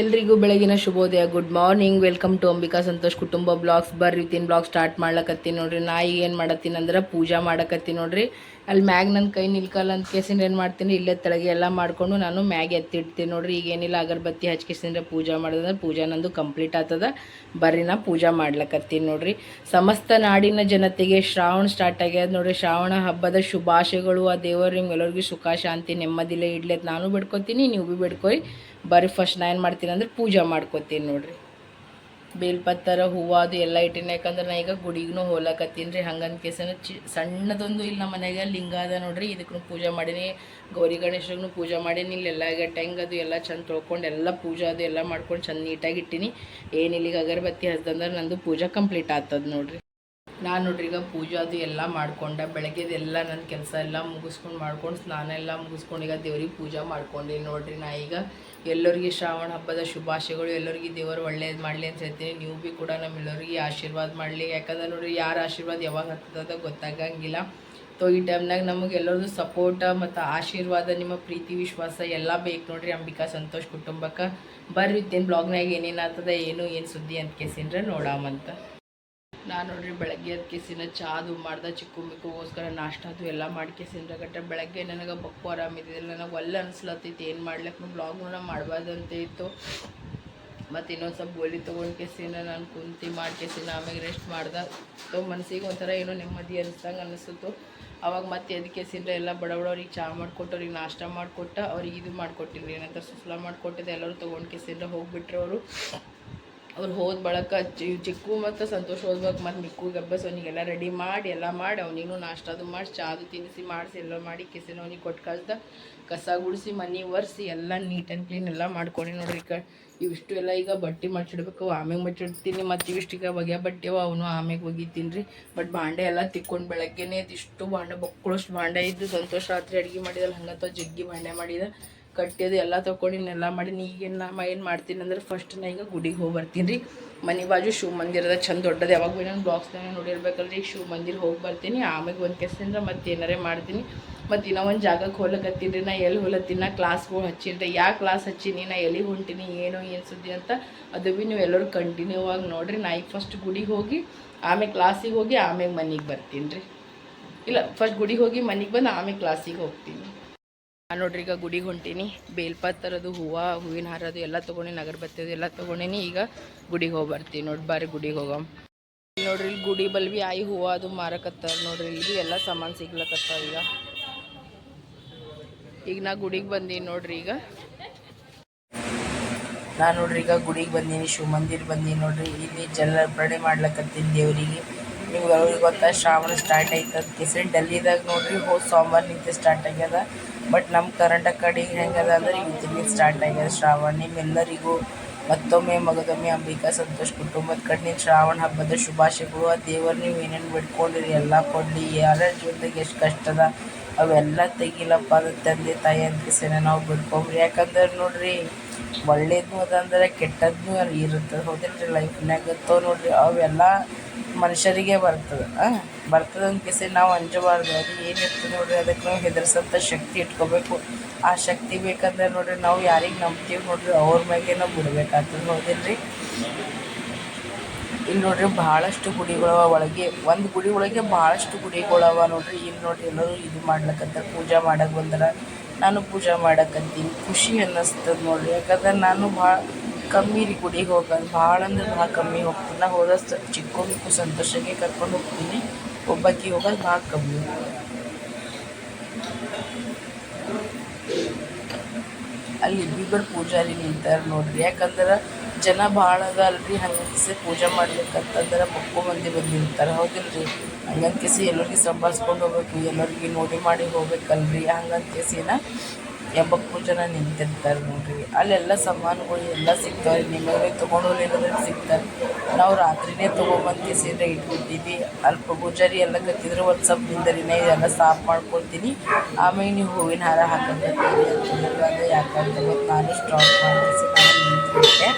ಎಲ್ರಿಗೂ ಬೆಳಗಿನ ಶುಭೋದಯ. Good morning welcome to Ambika Santosh ಕುಟುಂಬ ಬ್ಲಾಗ್ಸ್ ಬರ್ರಿ, ತಿನ್ ಬ್ಲಾಗ್ ಸ್ಟಾರ್ಟ್ ಮಾಡ್ಲಕತ್ತೀನಿ ನೋಡ್ರಿ. ನಾ ಈಗ ಏನು ಮಾಡತ್ತೀನಿ ಅಂದ್ರೆ ಪೂಜಾ ಮಾಡಕತ್ತೀನಿ ನೋಡ್ರಿ. ಅಲ್ಲಿ ಮ್ಯಾಗ್ ನನ್ನ ಕೈ ನಿಲ್ಕಲ್ಲ ಅಂತ ಕೇಸಿಂದ ಏನು ಮಾಡ್ತೀನಿ? ಇಲ್ಲೇ ತೆಳಗೆ ಎಲ್ಲ ಮಾಡಿಕೊಂಡು ನಾನು ಮ್ಯಾಗ್ ಎತ್ತಿಡ್ತೀನಿ ನೋಡ್ರಿ. ಈಗ ಏನಿಲ್ಲ ಅಗರಬತ್ತಿ ಹಚ್ಕಿಸಿಂದ್ರೆ ಪೂಜಾ ಮಾಡೋದಂದ್ರೆ ಪೂಜಾ ನಂದು ಕಂಪ್ಲೀಟ್ ಆಗ್ತದ ಬರ್ರಿ, ನಾ ಪೂಜಾ ಮಾಡ್ಲಕತ್ತೀನಿ ನೋಡ್ರಿ. ಸಮಸ್ತ ನಾಡಿನ ಜನತೆಗೆ ಶ್ರಾವಣ ಸ್ಟಾರ್ಟ್ ಆಗ್ಯದ ನೋಡ್ರಿ. ಶ್ರಾವಣ ಹಬ್ಬದ ಶುಭಾಶಯಗಳು ಆ ದೇವರು ನಿಮ್ಗೆಲ್ಲರಿಗೂ ಸುಖ, ಶಾಂತಿ ನೆಮ್ಮದಿಲ್ಲ ಇಡ್ಲಿ ಅಂತ ನಾನು ಬಿಡ್ಕೊತೀನಿ, ನೀವು ಭೀ ಬರ್ರಿ ಫಸ್ಟ್ ನಾ ಏನು ಮಾಡ್ತೀನಿ ಅಂದ್ರೆ ಪೂಜೆ ಮಾಡ್ಕೊತೀನಿ ನೋಡ್ರಿ. ಬೇಲ್ಪತ್ತರ ಹೂವು ಅದು ಎಲ್ಲ ಇಟ್ಟಿನಿ. ಯಾಕಂದ್ರೆ ನಾ ಈಗ ಗುಡಿಗೂ ಹೋಲಕತ್ತೀನಿ ರೀ. ಹಂಗಂದ ಕೇಸನ ಚಿ ಸಣ್ಣದೊಂದು ಇಲ್ಲಿ ನಮ್ಮ ಮನೆಗೆ ಲಿಂಗ ಅದ ನೋಡ್ರಿ. ಇದಕ್ಕೂ ಪೂಜೆ ಮಾಡೀನಿ. ಗೌರಿ ಗಣೇಶಗೂ ಪೂಜೆ ಮಾಡೀನಿ. ಎಲ್ಲ ಈಗ ಟೆಂಗ್ ಅದು ಎಲ್ಲ ಚಂದ ತೊಳ್ಕೊಂಡು ಎಲ್ಲ ಪೂಜೆ ಅದು ಎಲ್ಲ ಮಾಡ್ಕೊಂಡು ಚಂದ ನೀಟಾಗಿ ಇಟ್ಟಿನಿ. ಏನಿಲ್ಲಿಗೆ ಅಗರಬತ್ತಿ ಹಚ್ದಂದ್ರೆ ನಂದು ಪೂಜೆ ಕಂಪ್ಲೀಟ್ ಆಗ್ತದೆ ನೋಡ್ರಿ. ನಾನು ನೋಡ್ರಿ ಈಗ ಪೂಜೆ ಅದು ಎಲ್ಲ ಮಾಡ್ಕೊಂಡೆ ಬೆಳಗ್ಗೆದೆಲ್ಲ ನನ್ನ ಕೆಲಸ ಎಲ್ಲ ಮುಗಿಸ್ಕೊಂಡು ಮಾಡ್ಕೊಂಡು, ಸ್ನಾನ ಎಲ್ಲ ಮುಗಿಸ್ಕೊಂಡು ಈಗ ದೇವ್ರಿಗೆ ಪೂಜೆ ಮಾಡ್ಕೊಂಡೆ ನೋಡ್ರಿ ನಾ ಈಗ. ಎಲ್ಲರಿಗೆ ಶ್ರಾವಣ ಹಬ್ಬದ ಶುಭಾಶಯಗಳು, ಎಲ್ಲರಿಗೆ ದೇವರು ಒಳ್ಳೇದು ಮಾಡಲಿ ಅಂತ ಹೇಳ್ತೀನಿ. ನೀವು ಭೀ ಕೂಡ ನಮ್ಮೆಲ್ಲರಿಗೆ ಆಶೀರ್ವಾದ ಮಾಡಲಿ. ಯಾಕಂದ್ರೆ ನೋಡ್ರಿ ಯಾರ ಆಶೀರ್ವಾದ ಯಾವಾಗ ಹತ್ತದ ಗೊತ್ತಾಗಂಗಿಲ್ಲ. ಸೊ ಈ ಟೈಮ್ನಾಗ ನಮಗೆ ಎಲ್ಲರದು ಸಪೋರ್ಟ ಮತ್ತು ಆಶೀರ್ವಾದ, ನಿಮ್ಮ ಪ್ರೀತಿ, ವಿಶ್ವಾಸ ಎಲ್ಲ ಬೇಕು ನೋಡ್ರಿ. ಅಂಬಿಕಾ ಸಂತೋಷ್ ಕುಟುಂಬಕ್ಕೆ. ಬರ್ರಿ ಬ್ಲಾಗ್ನಾಗ ಏನೇನು ಆಗ್ತದ, ಏನು ಏನು ಸುದ್ದಿ ಅಂತ ಕೇಸಿನ್ರೆ ನೋಡಾಮಂತ. ನಾನು ನೋಡ್ರಿ ಬೆಳಗ್ಗೆ ಎದ್ದು ಕೇಸಿನ ಚಾದು ಮಾಡ್ದೆ ಚಿಕ್ಕು ಮಿಕ್ಕುಗೋಸ್ಕರ ನಾಷ್ಟ ಅದು ಎಲ್ಲ ಮಾಡಿ ಕೆಸಿನ ಗಟ್ಟ ಬೆಳಗ್ಗೆ ನನಗೆ ಬಕ್ಕು ಆರಾಮಿದ್ದಿಲ್ಲ ನನಗೆ ಒಳ್ಳೆ ಅನ್ಸ್ಲತ್ತೈತಿ ಏನು ಮಾಡ್ಲಿಕ್ಕೆ ಬ್ಲಾಗ್ನ ಮಾಡಬಾರ್ದು ಅಂತ ಇತ್ತು. ಮತ್ತು ಇನ್ನೊಂದು ಸ್ವಲ್ಪ ಗೋಲಿ ತೊಗೊಂಡು ಕೆಸಿನ ನಾನು ಕುಂತಿ ಮಾಡಿ ಕೆಸಿನ ಆಮೇಲೆ ರೆಸ್ಟ್ ಮಾಡ್ದೆ. ಸೊ ಮನಸ್ಸಿಗೆ ಒಂಥರ ಏನೋ ನೆಮ್ಮದಿ ಅನ್ಸ್ದಂಗೆ ಅನಿಸ್ತು ಅವಾಗ ಮತ್ತೆ ಅದಕ್ಕೆ ಸಿಂದ್ರೆ ಎಲ್ಲ ಬಡ ಬಡವ್ರಿಗೆ ಚಾ ಮಾಡಿಕೊಟ್ಟು, ಅವ್ರಿಗೆ ನಾಷ್ಟ ಮಾಡಿಕೊಟ್ಟ, ಅವ್ರಿಗೆ ಇದು ಮಾಡಿಕೊಟ್ಟಿನಿ ಏನಂತ ಸುಫಲ ಮಾಡಿಕೊಟ್ಟಿದ್ದೆ, ಎಲ್ಲರೂ ತೊಗೊಂಡು ಕೇಸಿಂದ್ರೆ ಹೋಗಿಬಿಟ್ರೆ ಅವರು ಅವ್ರು ಹೋದ ಬಳಕ ಚಿಕ್ಕು ಮತ್ತು ಸಂತೋಷ ಹೋದ್ಬೇಕು ಮತ್ತು ಮಿಕ್ಕು ಗಬ್ಬಸ್ ಅವನಿಗೆಲ್ಲ ರೆಡಿ ಮಾಡಿ, ಎಲ್ಲ ಮಾಡಿ, ಅವನಿಗೂ ನಾಷ್ಟ ಅದು ಮಾಡಿ ಚಾದು ತಿನ್ನಿಸಿ ಮಾಡಿಸಿ, ಎಲ್ಲ ಮಾಡಿ, ಕಿಸಿನ ಅವನಿಗೆ ಕೊಟ್ಟು ಕಳ್ದ ಕಸ ಗುಡಿಸಿ, ಮನೆ ಒರೆಸಿ, ಎಲ್ಲ ನೀಟ್ ಆ್ಯಂಡ್ ಕ್ಲೀನ್ ಎಲ್ಲ ಮಾಡ್ಕೊಂಡು ನೋಡ್ರಿ ಈಗ ಇವಿಷ್ಟು ಎಲ್ಲ ಈಗ ಬಟ್ಟೆ ಮಚ್ಚಿಡ್ಬೇಕು ಆಮೇಲೆ ಮಚ್ಚಿಡ್ತೀನಿ ಮತ್ತು ಇವಿಷ್ಟು ಈಗ ಬಗೆ ಬಟ್ಟೆ ಅವ, ಅವನು ಆಮೇಲೆ ಒಗಿತೀನಿ ರೀ. ಬಟ್ ಬಾಂಡೆ ಎಲ್ಲ ತಿಕ್ಕೊಂಡು ಬೆಳಗ್ಗೆನೇ ಇದಿಷ್ಟು ಬಾಂಡೆ, ಬಕ್ಕಳಷ್ಟು ಬಾಂಡೆ ಇದ್ದು, ಸಂತೋಷ ರಾತ್ರಿ ಅಡುಗೆ ಮಾಡಿದಲ್ಲ ಹಂಗಂತ ಜಗ್ಗಿ ಬಾಂಡೆ ಮಾಡಿದ. ಕಟ್ಟಿದ್ದು ಎಲ್ಲ ತೊಗೊಂಡಿನೆಲ್ಲ ಮಾಡಿ ಈಗೇನು ನಮ್ಮ ಏನು ಮಾಡ್ತೀನಿ ಅಂದ್ರೆ ಫಸ್ಟ್ ನಾ ಈಗ ಗುಡಿಗೆ ಹೋಗಿ ಬರ್ತೀನಿ ರೀ. ಮನೆ ಬಾಜು ಶಿವ ಮಂದಿರದ ಚಂದ ದೊಡ್ಡದು. ಯಾವಾಗ ಭೀ ನಾನು ಬ್ಲಾಗ್ಸ್ನಾಗ ನೋಡಿರ್ಬೇಕಲ್ರಿ ಶಿವ ಮಂದಿರ ಹೋಗಿ ಬರ್ತೀನಿ ಆಮೇಲೆ ಒಂದು ಕೆಸದಿಂದ ಮತ್ತೆ ಏನಾರೇ ಮಾಡ್ತೀನಿ. ಮತ್ತು ಇನ್ನೂ ಒಂದು ಜಾಗಕ್ಕೆ ಹೋಗ್ಲಕತ್ತೀನಿ ರೀ. ನಾ ಎಲ್ಲಿ ಹೋಲತ್ತೀನಿ, ನಾ ಕ್ಲಾಸ್ಗಳು ಹಚ್ಚೀನಿ ರೀ. ಯಾವ ಕ್ಲಾಸ್ ಹಚ್ಚೀನಿ, ನಾ ಎಲ್ಲಿ ಹೊಂಟೀನಿ, ಏನು ಏನು ಸುದ್ದಿ ಅಂತ ಅದು ಭೀ ನೀವು ಎಲ್ಲರೂ ಕಂಟಿನ್ಯೂ ಆಗಿ ನೋಡಿರಿ. ನಾ ಈಗ ಫಸ್ಟ್ ಗುಡಿಗೆ ಹೋಗಿ ಆಮೇಲೆ ಕ್ಲಾಸಿಗೆ ಹೋಗಿ ಆಮೇಲೆ ಮನೆಗೆ ಬರ್ತೀನಿ ರೀ. ಇಲ್ಲ ಫಸ್ಟ್ ಗುಡಿಗೆ ಹೋಗಿ ಮನೆಗೆ ಬಂದು ಆಮೇಲೆ ಕ್ಲಾಸಿಗೆ ಹೋಗ್ತೀನಿ. ನಾನು ನೋಡ್ರಿ ಈಗ ಗುಡಿಗೆ ಹೊಂಟೀನಿ. ಬೇಲ್ಪತ್ತರದು ಹೂವು, ಹೂವಿನ ಹಾರದು ಎಲ್ಲ ತೊಗೊಂಡಿನಿ ಅಗರಬತ್ತಿ ಅದು ಎಲ್ಲ ತೊಗೊಂಡಿನಿ. ಈಗ ಗುಡಿಗೆ ಹೋಗಿ ಬರ್ತೀನಿ ನೋಡಿ, ಬಾರಿ ಗುಡಿಗೆ ಹೋಗಮ್. ನೋಡ್ರಿ ಇಲ್ಲಿ ಗುಡಿ ಬಲ್ವಿ ಆಯಿ ಹೂವು ಅದು ಮಾರಕತ್ತಾರ ನೋಡ್ರಿ. ಇಲ್ಲಿ ಎಲ್ಲ ಸಾಮಾನು ಸಿಗ್ಲಕತ್ತಾವ ಈಗ. ಈಗ ನಾ ಗುಡಿಗೆ ಬಂದೀನಿ ನೋಡ್ರಿ ಈಗ. ನಾ ನೋಡ್ರಿ ಈಗ ಗುಡಿಗೆ ಬಂದೀನಿ ಶಿವ ಮಂದಿರ ಬಂದೀನಿ ನೋಡ್ರಿ. ಇಲ್ಲಿ ಜಲಾರ್ಪಣೆ ಮಾಡ್ಲಕತ್ತೀನಿ ದೇವರಿಗೆ. ನಿಮ್ಗೆ ಅವ್ರಿಗೆ ಗೊತ್ತಾ, ಶ್ರಾವಣ ಸ್ಟಾರ್ಟ್ ಆಯ್ತದ ಕೆಸರಿ ಡೆಲ್ಲಿದಾಗ ನೋಡ್ರಿ ಹೋದ ಸೋಮವಾರ ನಿಂತ ಸ್ಟಾರ್ಟ್ ಆಗ್ಯದ. ಬಟ್ ನಮ್ಮ ಕರ್ನಾಟಕ ಕಡೆ ಹೆಂಗದ ಅಂದ್ರೆ ಇವತ್ತಿನ ಸ್ಟಾರ್ಟ್ ಆಗ್ಯದ ಶ್ರಾವಣ. ನಿಮ್ಮೆಲ್ಲರಿಗೂ ಮತ್ತೊಮ್ಮೆ ಮಗದೊಮ್ಮೆ ಅಂಬಿಕಾ ಸಂತೋಷ್ ಕುಟುಂಬದ ಕಡೆ ಶ್ರಾವಣ ಹಬ್ಬದ ಶುಭಾಶಯಗಳು. ಆ ದೇವರು ನೀವು ಏನೇನು ಬಿಡ್ಕೊಂಡಿರಿ ಎಲ್ಲ ಕೊಡಲಿ. ಯಾರ ಜೀವನದಾಗ ಎಷ್ಟು ಕಷ್ಟದ ಅವೆಲ್ಲ ತೆಗಿಲಪ್ಪ ಅದು ತಂದೆ, ತಾಯಿ ಅಂತ ನಾವು ಬಿಡ್ಕೊಂಬ್ರಿ. ಯಾಕಂದ್ರೆ ನೋಡ್ರಿ ಒಳ್ಳೇದು ಅದಂದ್ರೆ ಕೆಟ್ಟದ್ದು ಇರುತ್ತೆ. ಹೌದಿಲ್ರಿ ಲೈಫ್ನಾಗ ತೋ ನೋಡ್ರಿ, ಅವೆಲ್ಲ ಮನುಷ್ಯರಿಗೆ ಬರ್ತದೆ. ಬರ್ತದೆ ಅಂತ ಕೇಸಿ ನಾವು ಅಂಜಬಾರ್ದು. ಅದು ಏನಿರ್ತದೆ ನೋಡ್ರಿ, ಅದಕ್ಕೆ ನಾವು ಹೆದರ್ಸಂಥ ಶಕ್ತಿ ಇಟ್ಕೋಬೇಕು. ಆ ಶಕ್ತಿ ಬೇಕಂದ್ರೆ ನೋಡ್ರಿ, ನಾವು ಯಾರಿಗೆ ನಂಬ್ತೀವಿ ನೋಡ್ರಿ, ಅವ್ರ ಮ್ಯಾಗೆ ನಾವು ಬಿಡ್ಬೇಕಾಗ್ತದೆ ಹೌದಿಲ್ರಿ ಇಲ್ಲಿ ನೋಡ್ರಿ, ಭಾಳಷ್ಟು ಗುಡಿಗಳವ ಒಳಗೆ, ಒಂದು ಗುಡಿ ಒಳಗೆ ಭಾಳಷ್ಟು ಗುಡಿಗಳವ ನೋಡ್ರಿ. ಇಲ್ಲಿ ನೋಡ್ರಿ ಎಲ್ಲರೂ ಇದು ಮಾಡ್ಲಕತ್ತಾರ, ಪೂಜೆ ಮಾಡಕ್ಕೆ ಬಂದ್ರೆ, ನಾನು ಪೂಜೆ ಮಾಡಕ್ಕಂತೀನಿ ಖುಷಿ ಅನ್ನಿಸ್ತದೆ ನೋಡ್ರಿ. ಯಾಕಂದ್ರೆ ನಾನು ಭಾಳ ಕಮ್ಮಿ ರೀ ಗುಡಿಗೆ ಹೋಗೋದು ಭಾಳ ಅಂದ್ರೆ ಭಾಳ ಕಮ್ಮಿ ಹೋಗ್ತೀನಿ. ನಾ ಹೋದಷ್ಟು ಚಿಕ್ಕ ಸಂತೋಷಕ್ಕೆ ಕರ್ಕೊಂಡು ಹೋಗ್ತೀನಿ. ಒಬ್ಬಾಕಿ ಹೋಗಲ್ ಭಾಳ ಕಮ್ಮಿ. ಅಲ್ಲಿ ಇಬ್ಬಿಬ್ಬರು ಪೂಜಾರಿ ನಿಂತಾರೆ ನೋಡ್ರಿ. ಯಾಕಂದ್ರೆ ಜನ ಭಾಳ ಅದ ಅಲ್ರಿ ಹಂಗಂತಿಸಿ ಪೂಜೆ ಮಾಡ್ಬೇಕಂತಂದ್ರೆ ಮಕ್ಕಳು ಮಂದಿ ಬಂದಿರ್ತಾರೆ. ಹೌದಿಲ್ರಿ? ಹಂಗಂತಿಸಿ ಎಲ್ಲರಿಗೆ ಸಂಭಾಳಿಸ್ಕೊಂಡು ಹೋಗ್ಬೇಕು, ಎಲ್ಲರಿಗೆ ನೋಡಿ ಮಾಡಿ ಹೋಗ್ಬೇಕಲ್ರಿ. ಹಂಗಂತಿಸಿನ ಎಂಬತ್ತು ಜನ ನಿಂತಿರ್ತಾರೆ ನೋಡ್ರಿ. ಅಲ್ಲೆಲ್ಲ ಸಾಮಾನುಗಳು ಎಲ್ಲ ಸಿಗ್ತಾವೆ ನಿಮಗೆ ತೊಗೊಂಡು ಏನಾದ್ರೆ ಸಿಗ್ತಾರೆ. ನಾವು ರಾತ್ರಿನೇ ತೊಗೊಂಬಂದು ಸೀರೆ ಇಟ್ಬಿಟ್ಟಿದ್ವಿ. ಅಲ್ಪ ಪೂಜಾರಿ ಎಲ್ಲ ಕತ್ತಿದ್ರೆ, ಒಂದು ಸ್ವಲ್ಪ ನಿಂದರಿನೇ, ಇದೆಲ್ಲ ಸಾಫ್ ಮಾಡ್ಕೊಳ್ತೀನಿ ಆಮೇಲೆ ನೀವು ಹೂವಿನ ಹಾರ ಹಾಕಂತೀರಿ ಅದು ಯಾಕಂತ ಗೊತ್ತು? ನಾನು ಸ್ಟಾಪ್ ಮಾಡಿಸಿ ನಾನು ನಿಂತಿದ್ದೆ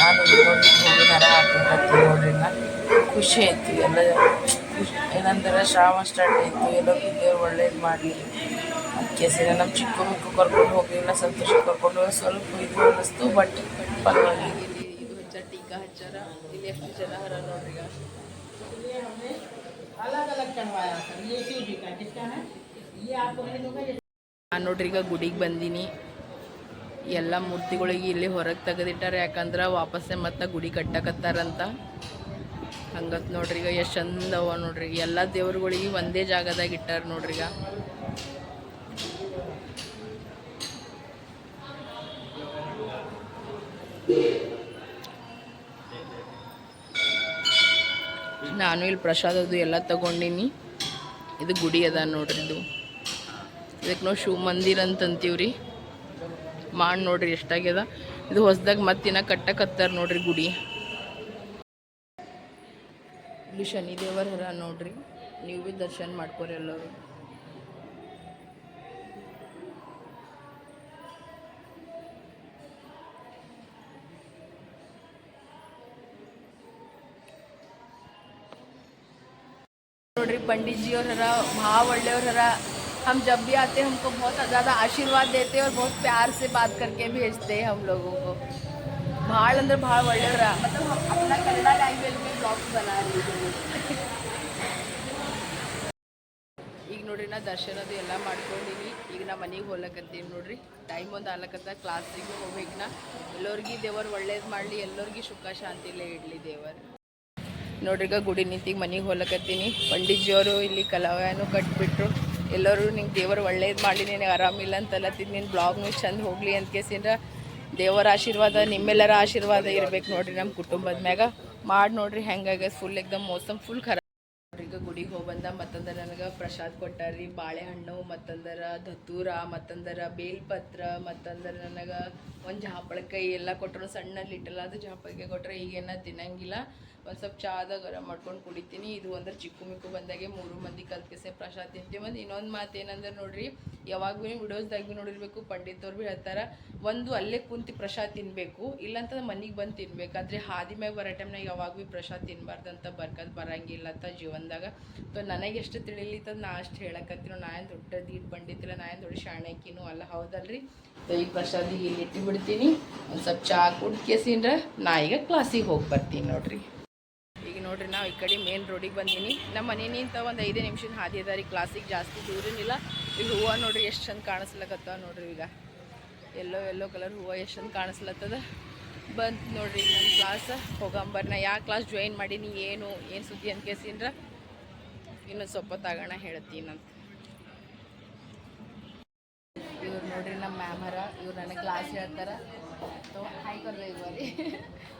ನಾನು ಹೂವಿನ ಹಾರ ಹಾಕಂತೀನಿ ನೋಡ್ರಿ. ನಾನು ಖುಷಿ ಆಯ್ತು. ಎಲ್ಲ ಏನಂದ್ರೆ ಶ್ರಾವಣ ಸ್ಟಾರ್ಟ್ ಆಯಿತು. ಎಲ್ಲ ದೇವ್ರು ಒಳ್ಳೇದು ಮಾಡಲಿ. ಕೇಸಿನ ನಮ್ಮ ಚಿಕ್ಕ ಮಕ್ಕಳು ಕರ್ಕೊಂಡು ಹೋಗಲಿಲ್ಲ ಸಂತೋಷ ಕರ್ಕೊಂಡು ಸ್ವಲ್ಪ ಇದು ಅನ್ನಿಸ್ತು ಬಟ್ ಪರವಾಗಿಲ್ಲ ಇದು ಹಚ್ಚಾರ ಟೀಕಾ ಹಚ್ಚಾರ ಇಲ್ಲಿ ಎಷ್ಟು ಜನ ಹರ ನೋಡ್ರಿ ಈಗ ನಾನು ನೋಡ್ರಿ, ಈಗ ಗುಡಿಗೆ ಬಂದೀನಿ. ಎಲ್ಲ ಮೂರ್ತಿಗಳಿಗೆ ಇಲ್ಲಿ ಹೊರಗೆ ತೆಗೆದಿಟ್ಟಾರ, ಯಾಕಂದ್ರೆ ವಾಪಸ್ಸೆ ಮತ್ತೆ ಗುಡಿ ಕಟ್ಟಕತ್ತಾರಂತ. ಹಂಗತ್ ನೋಡ್ರಿ, ಈಗ ಎಷ್ಟು ಚಂದ ಅವ ನೋಡ್ರಿ. ಎಲ್ಲ ದೇವ್ರುಗಳಿಗೆ ಒಂದೇ ಜಾಗದಾಗ ಇಟ್ಟಾರ ನೋಡ್ರಿ ಈಗ. ನಾನು ಇಲ್ಲಿ ಪ್ರಸಾದದ್ದು ಎಲ್ಲ ತಗೊಂಡಿನಿ. ಇದು ಗುಡಿ ಅದ ನೋಡ್ರಿ ಇದು. ಇದಕ್ಕೆ ನಾವು ಶಿವ ಮಂದಿರ ಅಂತಂತೀವ್ರಿ. ಮಾಡಿ ನೋಡ್ರಿ ಎಷ್ಟಾಗ್ಯದ. ಇದು ಹೊಸ್ದಾಗ ಮತ್ತಿನ ಕಟ್ಟಕತ್ತಾರ ನೋಡ್ರಿ ಗುಡಿ. ಇಲ್ಲಿ ಶನಿ ದೇವರ ಹರ ನೋಡ್ರಿ. ನೀವು ಭೀ ದರ್ಶನ ಮಾಡ್ಕೊರಿ ಎಲ್ಲರೂ ನೋಡ್ರಿ पंडित जी और हरा भाव ಒಳ್ಳೆ और हरा हम जब भी आते हैं हमको बहुत ज़्यादा आशीर्वाद देते हैं और बहुत प्यार से बात करके भेजते हैं हम लोगों को ಭಾಳ ಅಂದ್ರೆ ಭಾಳ ಒಳ್ಳೆಯವ್ರ मतलब हम अपना कन्नड़ा लैंग्वेज में ब्लॉग्स बना रही हूँ ಈಗ ನೋಡ್ರಿ ನಾ ದರ್ಶನದು ಎಲ್ಲ ಮಾಡ್ಕೊಂಡಿನಿ ಈಗ ನಾ ಮನೆಗೆ ಹೋಗ್ಲಕತ್ತೀನಿ ನೋಡ್ರಿ ಟೈಮ್ ಒಂದು ಆಗ್ಲಕತ್ತ ಕ್ಲಾಸಿಗೆ ಹೋಗ್ಬೇಕು ನಾ ಎಲ್ಲರಿಗೂ ದೇವರು ಒಳ್ಳೇದು ಮಾಡಲಿ ಎಲ್ಲರಿಗೂ ಸುಖ ಶಾಂತಿಲೇ ಇಡಲಿ ದೇವರು ನೋಡ್ರಿ ಈಗ ಗುಡಿ ನಿಂತಿಗೆ ಮನೆಗೆ ಹೋಗ್ಲಕತ್ತೀನಿ ಪಂಡಿತ್ಜಿಯವರು ಇಲ್ಲಿ ಕಲಾವನು ಕಟ್ಬಿಟ್ರು. ಎಲ್ಲರೂ ನಿಂಗೆ ದೇವರು ಒಳ್ಳೇದು ಮಾಡಲಿ, ನಿನಗೆ ಆರಾಮಿಲ್ಲ ಅಂತಲ್ಲತ್ತಿದ್ದು ನಿನ್ನ ಬ್ಲಾಗ್ನು ಚಂದ ಹೋಗಲಿ ಅಂತ ಕೇಸಿಂದ್ರೆ ದೇವರ ಆಶೀರ್ವಾದ ನಿಮ್ಮೆಲ್ಲರ ಆಶೀರ್ವಾದ ಇರ್ಬೇಕು ನೋಡ್ರಿ ನಮ್ಮ ಕುಟುಂಬದ ಮ್ಯಾಗ. ಮಾಡಿ ನೋಡ್ರಿ ಹೆಂಗಾಗ ಫುಲ್ ಎಕ್ದಮ್ ಮೋಸಮ್ ಫುಲ್ ಖರಾಬ್ ಈಗ ಗುಡಿಗೆ ಹೋಗಿ ಬಂದ ಮತ್ತಂದ್ರೆ ನನಗೆ ಪ್ರಸಾದ್ ಕೊಟ್ಟಾರ್ರಿ, ಬಾಳೆಹಣ್ಣು, ಮತ್ತಂದರ ಧತೂರ ಮತ್ತಂದರ ಬೇಲ್ಪತ್ರ, ಮತ್ತಂದ್ರೆ ನನಗೆ ಒಂದು ಜಾಪಳಕಾಯಿ ಎಲ್ಲ ಕೊಟ್ಟರು ಸಣ್ಣ ಲಿಟಲ್ ಅದು ಜಾಪಳಕಾಯಿ ಕೊಟ್ಟರೆ ಈಗೇನ ತಿನ್ನಂಗಿಲ್ಲ. ಒಂದು ಸ್ವಲ್ಪ ಚಾದ ಗರಂ ಮಾಡ್ಕೊಂಡು ಕುಡಿತೀನಿ. ಇದು ಅಂದ್ರೆ ಚಿಕ್ಕು ಮಿಕ್ಕು ಬಂದಾಗೆ ಮೂರು ಮಂದಿ ಕಲ್ತ್ಕೆಸೆ ಪ್ರಸಾದ ತಿಂತೀವಿ. ಮತ್ತು ಇನ್ನೊಂದು ಮಾತು ಏನಂದ್ರೆ ನೋಡ್ರಿ, ಯಾವಾಗ ಭೀ ವಿಡಿಯೋಸ್ದಾಗ ಭೀ ನೋಡಿರ್ಬೇಕು ಪಂಡಿತವ್ರು ಭೀ ಹೇಳ್ತಾರೆ, ಒಂದು ಅಲ್ಲೇ ಕುಂತು ಪ್ರಸಾದ್ ತಿನ್ನಬೇಕು ಇಲ್ಲಂತ ಮನೆಗೆ ಬಂದು ತಿನ್ಬೇಕಾದ್ರೆ ಹಾದಿ ಮ್ಯಾಗ ಬರೋ ಟೈಮ್ನಾಗ ಯಾವಾಗ ಭೀ ಪ್ರಸಾದ್ ತಿನ್ನಬಾರ್ದಂತ ಬರ್ಕದ್ ಬರಂಗಿಲ್ಲ ಅಂತ ನನಗೆ ಎಷ್ಟು ತಿಳಿಲಿತ್ತದ ನಾ ಅಷ್ಟು ಹೇಳಕತ್ತಿನ, ನಾ ಏನು ದೊಡ್ಡ ದೀಡ್ ಪಂಡಿತಿಲ್ಲ ನಾ ಏನು ದೊಡ್ಡ ಶಾಣಕಿನೂ ಅಲ್ಲ. ಹೌದಲ್ರಿ? ಸೊ ಈ ಪ್ರಸಾದಿ ಇಲ್ಲಿ ಇಟ್ಟು ಬಿಡ್ತೀನಿ. ಒಂದು ಸ್ವಲ್ಪ ಚಾ ಕುಡ್ಕೇಸಿಂದ್ರೆ ನಾ ಈಗ ಕ್ಲಾಸಿಗೆ ಹೋಗಿ ಬರ್ತೀನಿ ನೋಡ್ರಿ. ಈಗ ನೋಡ್ರಿ ನಾವು ಈ ಕಡೆ ಮೇನ್ ರೋಡಿಗೆ ಬಂದೀನಿ. ನಮ್ಮ ಮನೆಯಿಂದ ಒಂದು ಐದೇ ನಿಮಿಷದ ಹಾದಿ ಅದ ರೀ ಕ್ಲಾಸಿಗೆ ಜಾಸ್ತಿ ದೂರನಿಲ್ಲ ಇಲ್ಲಿ. ಹೂವು ನೋಡ್ರಿ ಎಷ್ಟು ಚಂದ ಕಾಣಿಸ್ಲಕತ್ತವ ನೋಡ್ರಿ ಈಗ. ಎಲ್ಲೋ ಎಲ್ಲೋ ಕಲರ್ ಹೂವು ಎಷ್ಟು ಚಂದ ಕಾಣಿಸ್ಲತ್ತದ. ಬಂತು ನೋಡ್ರಿ ನನ್ನ ಕ್ಲಾಸ್ ಹೋಗಂಬರ್ ನಾ ಯಾವ ಕ್ಲಾಸ್ ಜಾಯಿನ್ ಮಾಡೀನಿ, ಏನು ಏನು ಸುದ್ದಿ ಅಂತ ಇನ್ನು ಸ್ವಲ್ಪ ತಗೋಣ ಹೇಳ್ತೀನಿ ಅಂತ ಇವ್ರು ನೋಡ್ರಿ ನಮ್ಮ ಮ್ಯಾಮ್ ಹರ ಇವ್ರು ನನಗೆ ಕ್ಲಾಸ್ ಹೇಳ್ತಾರ. ಸೊ ಹಾಯ್ ಇವರಿ ಇವ್ರಿ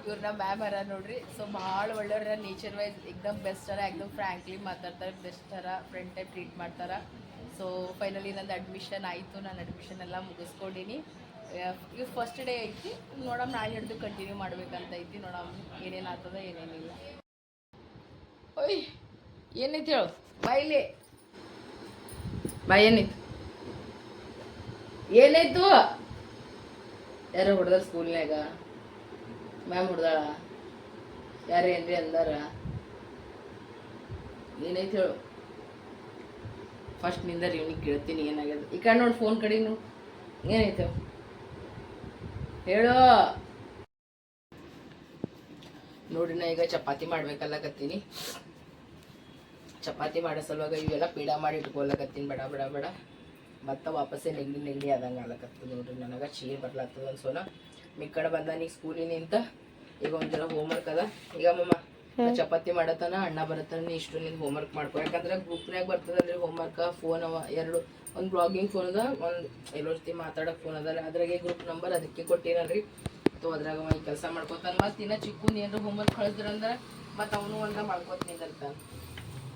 ಇವ್ರು ನಮ್ಮ ಮ್ಯಾಮ್ ಹರ ನೋಡ್ರಿ. ಸೊ ಭಾಳ ಒಳ್ಳೆಯವ್ರ ನೇಚರ್ ವೈಸ್ ಎಕ್ದಮ್ ಬೆಸ್ಟ್ ಅರ ಎಕ್ದಮ್ ಫ್ರ್ಯಾಂಕ್ಲಿ ಮಾತಾಡ್ತಾರೆ ಬೆಸ್ಟ್ ಅರ ಫ್ರೆಂಡ್ ಟೈಪ್ ಟ್ರೀಟ್ ಮಾಡ್ತಾರೆ. ಸೊ ಫೈನಲಿ ನಂದು ಅಡ್ಮಿಷನ್ ಆಯಿತು. ನಾನು ಅಡ್ಮಿಷನ್ ಎಲ್ಲ ಮುಗಿಸ್ಕೊಂಡಿನಿ. ಇವ್ ಫಸ್ಟ್ ಡೇ ಐತಿ. ನೋಡಮ್ ನಾಳೆ ಹಿಡಿದು ಕಂಟಿನ್ಯೂ ಮಾಡ್ಬೇಕಂತ ಐತಿ. ನೋಡಮ್ ಏನೇನು ಆಗ್ತದ, ಏನೇನಿಲ್ಲ. ಓಯ್! ಏನೈತಿ ಹೇಳು? ಬಾಯಿಲಿ. ಬಾಯಿ ಏನೈತಿ ಏನಾಯ್ತು ಯಾರೋ ಹೊಡೆದಾರ ಸ್ಕೂಲ್ನ್ಯಾಗ? ಮ್ಯಾಮ್ ಹೊಡೆದಾಳ? ಯಾರು ಏನ್ರಿ ಅಂದಾರ? ಏನೈತೆ ಹೇಳು? ಫಸ್ಟ್ನಿಂದ ಇವ್ನಿಗೆ ಕೇಳ್ತೀನಿ ಏನಾಗ್ಯದ. ಈ ಕಡೆ ನೋಡಿ ಫೋನ್ ಕಡೆ ನೋಡು. ಏನೈತೆ ಹೇಳು. ನೋಡಿ ನಾ ಈಗ ಚಪಾತಿ ಮಾಡ್ಬೇಕಲ್ಲಕತ್ತೀನಿ. ಚಪಾತಿ ಮಾಡೋ ಸಲುವಾಗ ಇವೆಲ್ಲ ಪೀಡ ಮಾಡಿ ಇಟ್ಕೊಳ್ಳಕತ್ತೀನಿ ಬೇಡ ಬೇಡ ಬೇಡ. ಮತ್ತೆ ವಾಪಸ್ಸೇ ನೆಗಡಿ ನೆಗಡಿ ಆದಂಗೆ ಆಗ್ಲಕತ್ತದ ನೋಡ್ರಿ. ನನಗೆ ಚೀರ್ ಬರ್ಲತ್ತದ ಅನ್ಸೋನ. ಮಿಕ್ಕಡೆ ಮಿ ಕಡೆ ಬಂದಾನೀಗ ಸ್ಕೂಲಿನಿಂದ ಈಗ ಒಂಥರ ಹೋಮ್ವರ್ಕ್ ಅದ. ಈಗ ಮಮ್ಮ ಚಪಾತಿ ಮಾಡತನ ಅಣ್ಣ ಬರತ್ತಾನ ನೀ ಇಷ್ಟು ನಿಂದು ಹೋಮ್ವರ್ಕ್ ಮಾಡ್ಕೊ. ಯಾಕಂದ್ರೆ ಗ್ರೂಪ್ನಾಗ ಬರ್ತದಲ್ರಿ ಹೋಮ್ವರ್ಕ್ ಫೋನ್ ಅವ ಎರಡು ಒಂದು ಬ್ಲಾಗಿಂಗ್ ಫೋನ್ ಅದ ಒಂದು ಎಲ್ಲೋ ಜೊತೆ ಮಾತಾಡೋಕೆ ಫೋನ್ ಅದಲ್ಲ. ಅದ್ರಾಗೆ ಗ್ರೂಪ್ ನಂಬರ್ ಅದಕ್ಕೆ ಕೊಟ್ಟಿರಲ್ರಿ ತೋ ಅದ್ರಾಗ ಈ ಕೆಲಸ ಮಾಡ್ಕೊತಾನ. ಮತ್ತೆ ಇನ್ನ ಚಿಕ್ಕು ಏನಾರ ಹೋಮ್ವರ್ಕ್ ಕಳಿಸ್ದ್ರಂದ್ರೆ ಮತ್ತೆ ಅವನು ಒಂದ ಮಾಡ್ಕೊತ ನಿಂದಿರ್ತಾನ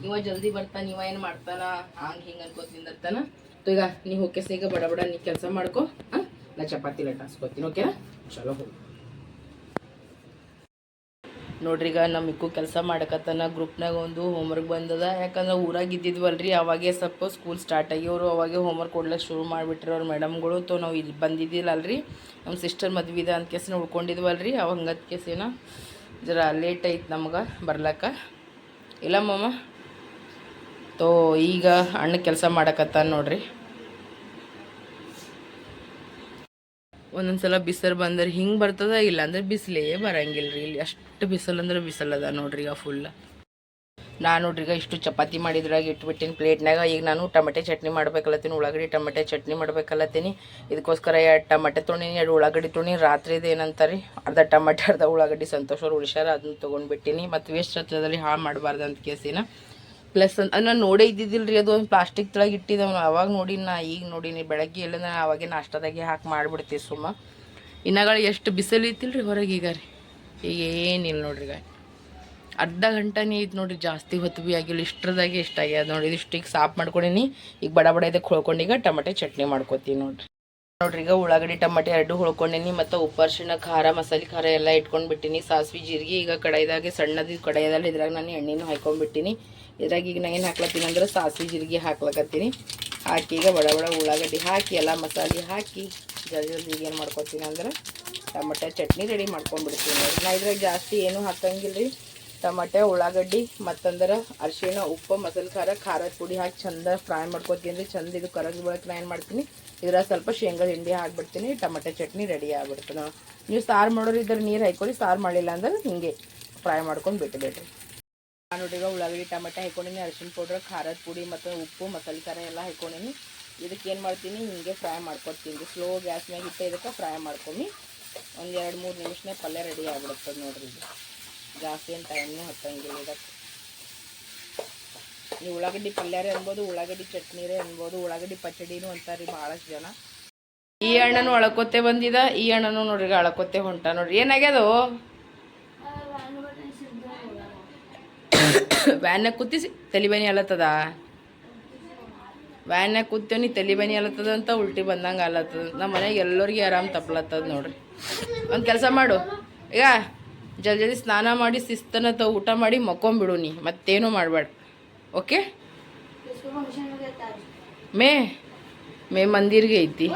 ಇವ ಜಲ್ದಿ ಬರ್ತಾನ ಇವ ಏನು ಮಾಡ್ತಾನ? ಹಂಗೆ ಹಿಂಗೆ ಅನ್ಕೋತ ನಿಂದಿರ್ತಾನ. ತೋ ಈಗ ನೀ ಹೋಗಿ ಈಗ ಬಡ ಬಡ, ನೀ ಕೆಲಸ ಮಾಡ್ಕೊ, ಹಾಂ? ನಾ ಚಪಾತಿ ಲಟಾಸ್ಕೊತೀನಿ ಓಕೆನಾ ಚಲೋ ಹೋಗಿ. ನೋಡ್ರಿ ಈಗ ನಮ್ಮ ಇಕ್ಕು ಕೆಲಸ ಮಾಡಕತ್ತಾನ ಗ್ರೂಪ್ನಾಗ ಒಂದು ಹೋಮ್ವರ್ಕ್ ಬಂದದ. ಯಾಕಂದ್ರೆ ಊರಾಗ ಇದ್ದಿದ್ವಲ್ರಿ, ಅವಾಗೆ ಸ್ವಲ್ಪ ಸ್ಕೂಲ್ ಸ್ಟಾರ್ಟ್ ಆಗಿ ಅವರು ಅವಾಗೆ ಹೋಮ್ವರ್ಕ್ ಕೊಡ್ಲಿಕ್ಕೆ ಶುರು ಮಾಡಿಬಿಟ್ರಿ ಅವ್ರ ಮೇಡಮ್ಗಳು ತೋ ನಾವು ಇಲ್ಲಿ ಬಂದಿದ್ದಿಲ್ಲಲ್ರಿ ನಮ್ಮ ಸಿಸ್ಟರ್ ಮದ್ವಿದ ಅಂತ ಕೇಸಿನ ಉಳ್ಕೊಂಡಿದ್ವಲ್ರಿ ಅವ ಹಂಗತ್ ಕೇಸಿನ ಜರಾ ಲೇಟ್ ಐತೆ ನಮ್ಗೆ ಬರ್ಲಕ್ಕ. ಇಲ್ಲ ಮಮ್ಮ ತೋ ಈಗ ಅಣ್ಣ ಕೆಲಸ ಮಾಡಕತ್ತಾನ ನೋಡ್ರಿ. ಒಂದೊಂದ್ಸಲ ಬಿಸಿಲು ಬಂದ್ರೆ ಹಿಂಗೆ ಬರ್ತದ ಇಲ್ಲ ಅಂದ್ರೆ ಬಿಸಿಲೇ ಬರಂಗಿಲ್ಲ ರೀ ಇಲ್ಲಿ ಅಷ್ಟು ಬಿಸಿಲು ಅಂದ್ರೆ ಬಿಸಿಲದ ನೋಡ್ರಿ ಈಗ ಫುಲ್ ನಾನು ನೋಡ್ರಿ ಈಗ ಇಷ್ಟು ಚಪಾತಿ ಮಾಡಿದ್ರಾಗ ಇಟ್ಬಿಟ್ಟಿನಿ ಪ್ಲೇಟ್ನಾಗ ಈಗ ನಾನು ಟೊಮೆಟೆ ಚಟ್ನಿ ಮಾಡ್ಬೇಕಲ್ಲತ್ತೀನಿ ಉಳ್ಳಾಗಡ್ಡಿ ಟೊಮೆಟೆ ಚಟ್ನಿ ಮಾಡ್ಬೇಕಲ್ಲತ್ತೀನಿ ಇದಕ್ಕೋಸ್ಕರ ಎರಡು ಟೊಮೆಟೆ ತೊಗೊಂಡಿನಿ ಎರಡು ಉಳ್ಳಾಗಡ್ಡಿ ತೊಗೊಂಡಿನಿ ರಾತ್ರಿದು ಏನಂತಾರೆ, ಅರ್ಧ ಟೊಮೆಟೆ, ಅರ್ಧ ಉಳ್ಳಾಗಡ್ಡಿ, ಸಂತೋಷ ಅವ್ರು ಉಳಿಸ್ಯಾರ ಅದನ್ನ ತೊಗೊಂಡ್ಬಿಟ್ಟಿನಿ. ಮತ್ತು ವೇಸ್ಟ್ ಹತ್ರದಲ್ಲಿ ಹಾಳು ಮಾಡಬಾರ್ದು ಅಂತ ಕೇಸಿನ. ಪ್ಲಸ್ ನಾನು ನೋಡೇ ಇದ್ದಿದ್ದಿಲ್ಲ ರೀ ಅದು ಒಂದು ಪ್ಲಾಸ್ಟಿಕ್ ತೊಳಗೆ ಇಟ್ಟಿದ್ದವನು ಅವಾಗ ನೋಡಿನ ನಾ, ಈಗ ನೋಡೀನಿ ಬೆಳಗ್ಗೆ ಎಲ್ಲ ನಾನು ಅವಾಗೇ ನಾಷ್ಟದಾಗೆ ಹಾಕಿ ಮಾಡಿಬಿಡ್ತೀವಿ ಸುಮ್ಮ. ಇನ್ನಗಳು ಎಷ್ಟು ಬಿಸಿಲು ಇತ್ತಿಲ್ರಿ ಹೊರಗೆ ಈಗ ರೀ. ಈಗ ಏನಿಲ್ಲ ನೋಡ್ರಿ ಈಗ ಅರ್ಧ ಗಂಟೆನೇ ಇದು ನೋಡ್ರಿ, ಜಾಸ್ತಿ ಹೊತ್ತು ಭೀ ಆಗಿಲ್ಲ, ಇಷ್ಟರದಾಗೆ ಇಷ್ಟ ಆಗ್ಯದ ನೋಡಿ ಈಗ ಸಾಫ್ ಮಾಡ್ಕೊಂಡೀನಿ. ಈಗ ಬಡ ಬಡ ಇದಕ್ಕೆ ಹೊಳ್ಕೊಂಡೀಗ ಟೊಮೆಟೆ ಚಟ್ನಿ ಮಾಡ್ಕೊತೀನಿ ನೋಡ್ರಿ. ನೋಡ್ರಿ ಈಗ ಉಳ್ಳಾಗಡ್ಡಿ, ಟಮಾಟೆ ಎರಡು ಹೊಳ್ಕೊಂಡೀನಿ, ಮತ್ತು ಉಪ್ಪರ್ಶಿನ ಖಾರ, ಮಸಾಲೆ ಖಾರ ಎಲ್ಲ ಇಟ್ಕೊಂಡು ಬಿಟ್ಟಿನಿ. ಸಾಸ್ವಿ, ಜೀರಿಗೆ ಈಗ ಕಡಾಯಿದಾಗೆ, ಸಣ್ಣದು ಕಡಾಯಿದಲ್ಲಿ ಇದ್ರಾಗ ನಾನು ಎಣ್ಣೆನೂ ಹಾಕೊಂಡ್ಬಿಟ್ಟಿನಿ ಇದ್ರಾಗ ಈಗ ನಾನು ಏನು ಹಾಕ್ಲತ್ತೀನಿ ಅಂದ್ರೆ ಸಾಸ್ವಿ ಜೀರಿಗೆ ಹಾಕ್ಲಕತ್ತೀನಿ. ಹಾಕಿ ಈಗ ಬಡ ಬಡ ಉಳ್ಳಾಗಡ್ಡಿ ಹಾಕಿ, ಎಲ್ಲ ಮಸಾಲೆ ಹಾಕಿ ಜಲ್ದಿ ಜಲ್ದಿ ಏನು ಮಾಡ್ಕೊತೀನಿ ಅಂದ್ರೆ ಟಮಟೆ ಚಟ್ನಿ ರೆಡಿ ಮಾಡ್ಕೊಂಡ್ಬಿಡ್ತೀನಿ. ನಾ ಇದ್ರಾಗ ಜಾಸ್ತಿ ಏನೂ ಹಾಕಂಗಿಲ್ಲ ರೀ ಟಮಟೆ, ಉಳ್ಳಾಗಡ್ಡಿ ಮತ್ತಂದ್ರೆ ಅರಿಶಿಣ, ಉಪ್ಪು, ಮಸಾಲೆ, ಖಾರ, ಖಾರದ ಪುಡಿ ಹಾಕಿ ಚಂದ ಫ್ರೈ ಮಾಡ್ಕೊತೀನಿ. ರೀ ಚಂದ ಇದು ಕರಗ ಬಳಕೆ ನಾ ಏನು ಮಾಡ್ತೀನಿ, ಇದ್ರಾಗ ಸ್ವಲ್ಪ ಶೇಂಗಾ ಹಿಂಡಿ ಹಾಕ್ಬಿಡ್ತೀನಿ. ಟಮಟೆ ಚಟ್ನಿ ರೆಡಿ ಆಗ್ಬಿಡ್ತದೆ. ನೀವು ಸಾರು ಮಾಡೋರು ಇದ್ರೆ ನೀರು ಹಾಕೊಳ್ಳಿ ಸಾರು ಮಾಡಿಲ್ಲ ಅಂದ್ರೆ ಹಿಂಗೆ ಫ್ರೈ ಮಾಡ್ಕೊಂಡು ಬಿಟ್ಟುಬಿಡ್ರಿ ನಾನು ನೋಡಿ ಈಗ ಉಳ್ಳಾಗಡ್ಡಿ, ಟಮಟ ಹಾಕೊಂಡಿನಿ ಅರಿಶಿನ ಪೌಡ್ರ್ ಖಾರದ ಪುಡಿ ಮತ್ತು ಉಪ್ಪು, ಮಸಾಲೆ ಖಾರ ಎಲ್ಲ ಹಾಕೊಂಡಿನಿ ಇದಕ್ಕೆ ಏನು ಮಾಡ್ತೀನಿ, ಹಿಂಗೆ ಫ್ರೈ ಮಾಡ್ಕೊಡ್ತೀನಿ. ಸ್ಲೋ ಗ್ಯಾಸ್ ಮ್ಯಾಗ ಇಟ್ಟು ಇದಕ್ಕೆ ಫ್ರೈ ಮಾಡ್ಕೊಮಿ ಒಂದು ಎರಡು ಮೂರು ನಿಮಿಷನೇ ಪಲ್ಯ ರೆಡಿ ಆಗ್ಬಿಡುತ್ತೆ ನೋಡ್ರಿ ಇದು. ಜಾಸ್ತಿ ಏನು ಟೈಮ್ನೂ ಹತ್ತಂಗಿಲ್ಲ ಇದಕ್ಕೆ. ನೀವು ಉಳ್ಳಾಗಡ್ಡಿ ಪಲ್ಯಾರೇ ಅನ್ಬೋದು, ಉಳ್ಳಾಗಡ್ಡಿ ಚಟ್ನಿರೇ ಅನ್ಬೋದು, ಉಳ್ಳಾಗಡ್ಡಿ ಪಚಡಿನೂ ಅಂತಾರೆ ಭಾಳಷ್ಟು ಜನ. ಈ ಅಣ್ಣನೂ ಅಳಕೊತ್ತೆ ಬಂದಿದ, ಈ ಅಣ್ಣನೂ ನೋಡ್ರಿ ಅಳಕೊತ್ತೆ ಹೊಂಟ ನೋಡ್ರಿ. ಏನಾಗ್ಯದು? ವ್ಯಾನ್ನಾಗ ಕೂತಿ ತಲಿಬೇನಿ ಅಲತ್ತದ ವ್ಯಾನ್ನಾಗ ಕೂತೇನಿ ತಲಿಬೇನಿ ಅಲತ್ತದ ಅಂತ ಉಲ್ಟಿ ಬಂದಂಗೆ ಅಲತ್ತದ ನಮ್ಮ ಮನೆಗೆ ಎಲ್ಲರಿಗೆ ಆರಾಮ್ ತಪ್ಲತ್ತದ ನೋಡ್ರಿ ಒಂದು ಕೆಲಸ ಮಾಡು ಈಗ ಜಲ್ದಿ ಜಲ್ದಿ ಸ್ನಾನ ಮಾಡಿ ಶಿಸ್ತನ ತ ಊಟ ಮಾಡಿ ಮಕ್ಕೊಂಬಿಡು ನೀ ಮತ್ತೇನು ಮಾಡಬೇಡ ಓಕೆ ಮೇ मैं मंदिर गई थी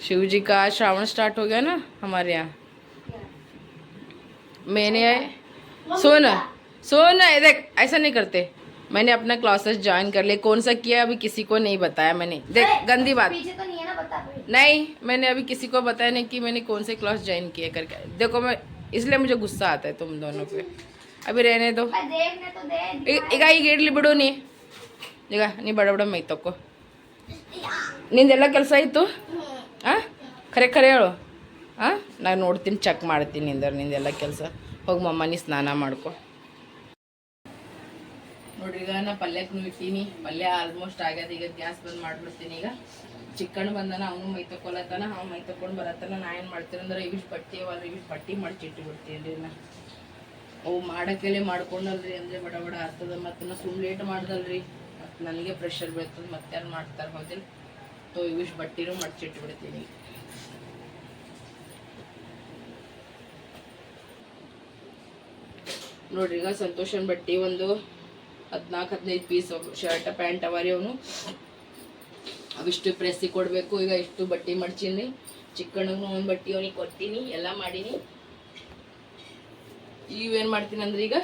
शिव जी का आज श्रावण स्टार्ट हो गया ना हमारे यहाँ मैंने सुन सुन ये देख ऐसा नहीं करते मैंने अपना क्लासेस ज्वाइन कर लिया कौन सा किया अभी किसी को नहीं बताया मैंने देख गंदी बात पीछे तो नहीं है ना बता कोई नहीं मैंने अभी किसी को बताया नहीं कि मैंने कौन से क्लास ज्वाइन किए करके देखो मैं इसलिए मुझे गुस्सा आता है तुम दोनों पे अभी रहने दो मैं देखने तो दे ಈಗ ಈಗ ಈಗ ಇಡ್ಲಿ ಬಿಡು ನೀ ಈಗ ನೀ ಬಡ ಬಡ ಮೈ ತಕ್ಕೋ ನಿಂದೆಲ್ಲ ಕೆಲಸ ಆಯಿತು ಹಾಂ ಖರೆ ಖರೆ ಹೇಳು ಹಾಂ ನಾನು ನೋಡ್ತೀನಿ ಚೆಕ್ ಮಾಡ್ತೀನಿ ನಿಂದರ್ ನಿಂದೆಲ್ಲ ಕೆಲಸ ಹೋಗಿ ಮಮ್ಮನಿ ಸ್ನಾನ ಮಾಡ್ಕೊ. ನೋಡ್ರಿ, ಈಗ ನಾ ಪಲ್ಯಕ್ಕೂ ಇಟ್ಟೀನಿ ಪಲ್ಯ ಆಲ್ಮೋಸ್ಟ್ ಆಗ್ಯದ, ಈಗ ಗ್ಯಾಸ್ ಬಂದ್ ಮಾಡ್ಬಿಡ್ತೀನಿ ಈಗ. ಚಿಕ್ಕಣ್ಣ ಬಂದನ, ಅವನು ಮೈ ತಕೊಲತ್ತಾನ ಅವ್ನು ಮೈ ತಕೊಂಡು ಬರತ್ತಾನ. ನಾ ಏನು ಮಾಡ್ತೀನಿ ಅಂದ್ರೆ ಇವಿಷ್ಟು ಬಟ್ಟೆ ಅವಲ್ಲ ಇವಿಷ್ಟು ಬಟ್ಟೆ ಮಾಡಿ ಇಟ್ಟು ಬಿಡ್ತೀನಿ ರೀ ನಾ. ಅವು ಮಾಡಕ್ಕೆಲೆ ಮಾಡ್ಕೊಂಡಲ್ರಿ ಅಂದ್ರೆ ಬಡ ಬಡ ಆಗ್ತದ, ಮತ್ತು ನಾ ಸುಮ್ಮನೆ ಲೇಟ್ ಮಾಡ್ದಲ್ರಿ. ಮತ್ತು ನನಗೆ ಪ್ರೆಷರ್ ಬೀಳ್ತದೆ, ಮತ್ತೆ ಯಾರು ಮಾಡ್ತಾರೆ ಹೋದಿಲ್ಲ. ತೋ ಇವಿಷ್ಟು ಬಟ್ಟಿನೂ ಮಡ್ಚಿಟ್ಟು ನೋಡ್ರಿ ಈಗ ಸಂತೋಷನ್ ಬಟ್ಟಿ ಒಂದು ಹದಿನಾಲ್ಕು ಹದಿನೈದು ಪೀಸ್ ಶರ್ಟ್ ಪ್ಯಾಂಟ್ ಅವರಿ ಅವನು. ಅವಿಷ್ಟು ಪ್ರೆಸ್ಸಿ ಕೊಡಬೇಕು ಈಗ ಇಷ್ಟು ಬಟ್ಟೆ ಮಡ್ಚೀನಿ. ಚಿಕ್ಕಣ್ಣಗೂ ಒಂದು ಬಟ್ಟೆ ಅವನಿಗೆ ಕೊಡ್ತೀನಿ ಎಲ್ಲ ಮಾಡೀನಿ. ಇವೇನು ಮಾಡ್ತೀನಿ ಅಂದ್ರೆ ಈಗ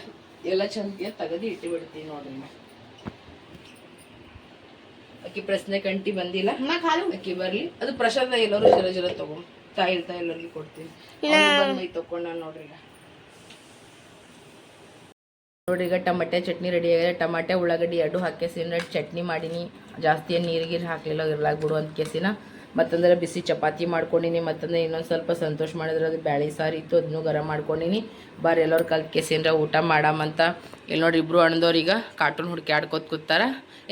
ಎಲ್ಲ ಚಂದ ತೆಗೆದು ಇಟ್ಟು ಬಿಡ್ತೀನಿ ನೋಡ್ರಿ ಅಕ್ಕಿ ಪ್ರಶ್ನೆ ಕಂಟಿ ಬಂದಿಲ್ಲ. ಅಕ್ಕಿ ಬರಲಿ. ಅದು ಪ್ರಸಾದ ಎಲ್ಲರೂ ಜರ ಜರ ತಗೊಂಡು ತಾಯಿ ತಾಯಿ ಎಲ್ಲರಿಗೂ ಕೊಡ್ತೀನಿ. ಮೈ ನೋಡ್ರಿ ಈಗ. ನೋಡಿ ಈಗ ಟಮಾಟೆ ಚಟ್ನಿ ರೆಡಿ ಆಗಿದೆ. ಟಮಾಟೆ ಉಳ್ಳಾಗಡ್ಡಿ ಎರಡು ಹಾಕೇಸಿನ ಚಟ್ನಿ ಮಾಡೀನಿ. ಜಾಸ್ತಿ ಏನು ನೀರಿಗಿರು ಹಾಕಲಿಲ್ಲ ಇರ್ಲಾಗ ಬಿಡು ಅಂತ ಕೇಸಿನ. ಮತ್ತಂದ್ರೆ ಬಿಸಿ ಚಪಾತಿ ಮಾಡ್ಕೊಂಡಿನಿ. ಮತ್ತಂದ್ರೆ ಇನ್ನೊಂದು ಸ್ವಲ್ಪ ಸಂತೋಷ ಮಾಡಿದ್ರೆ ಅದು ಬ್ಯಾಳಿ ಸಾರು ಇತ್ತು ಅದನ್ನೂ ಗರಂ ಮಾಡ್ಕೊಂಡಿನಿ. ಬರ್ರಿ ಎಲ್ಲರು ಕಲ್ತು ಕೇಸಿನ ಊಟ ಮಾಡಾಮಂತ ಇಲ್ಲಿ ನೋಡಿ ಇಬ್ಬರು ಅಣ್ಣದವ್ರು ಈಗ ಕಾರ್ಟೂನ್ ಹುಡುಕಾಡ್ಕೋತ ಕೂತಾರ.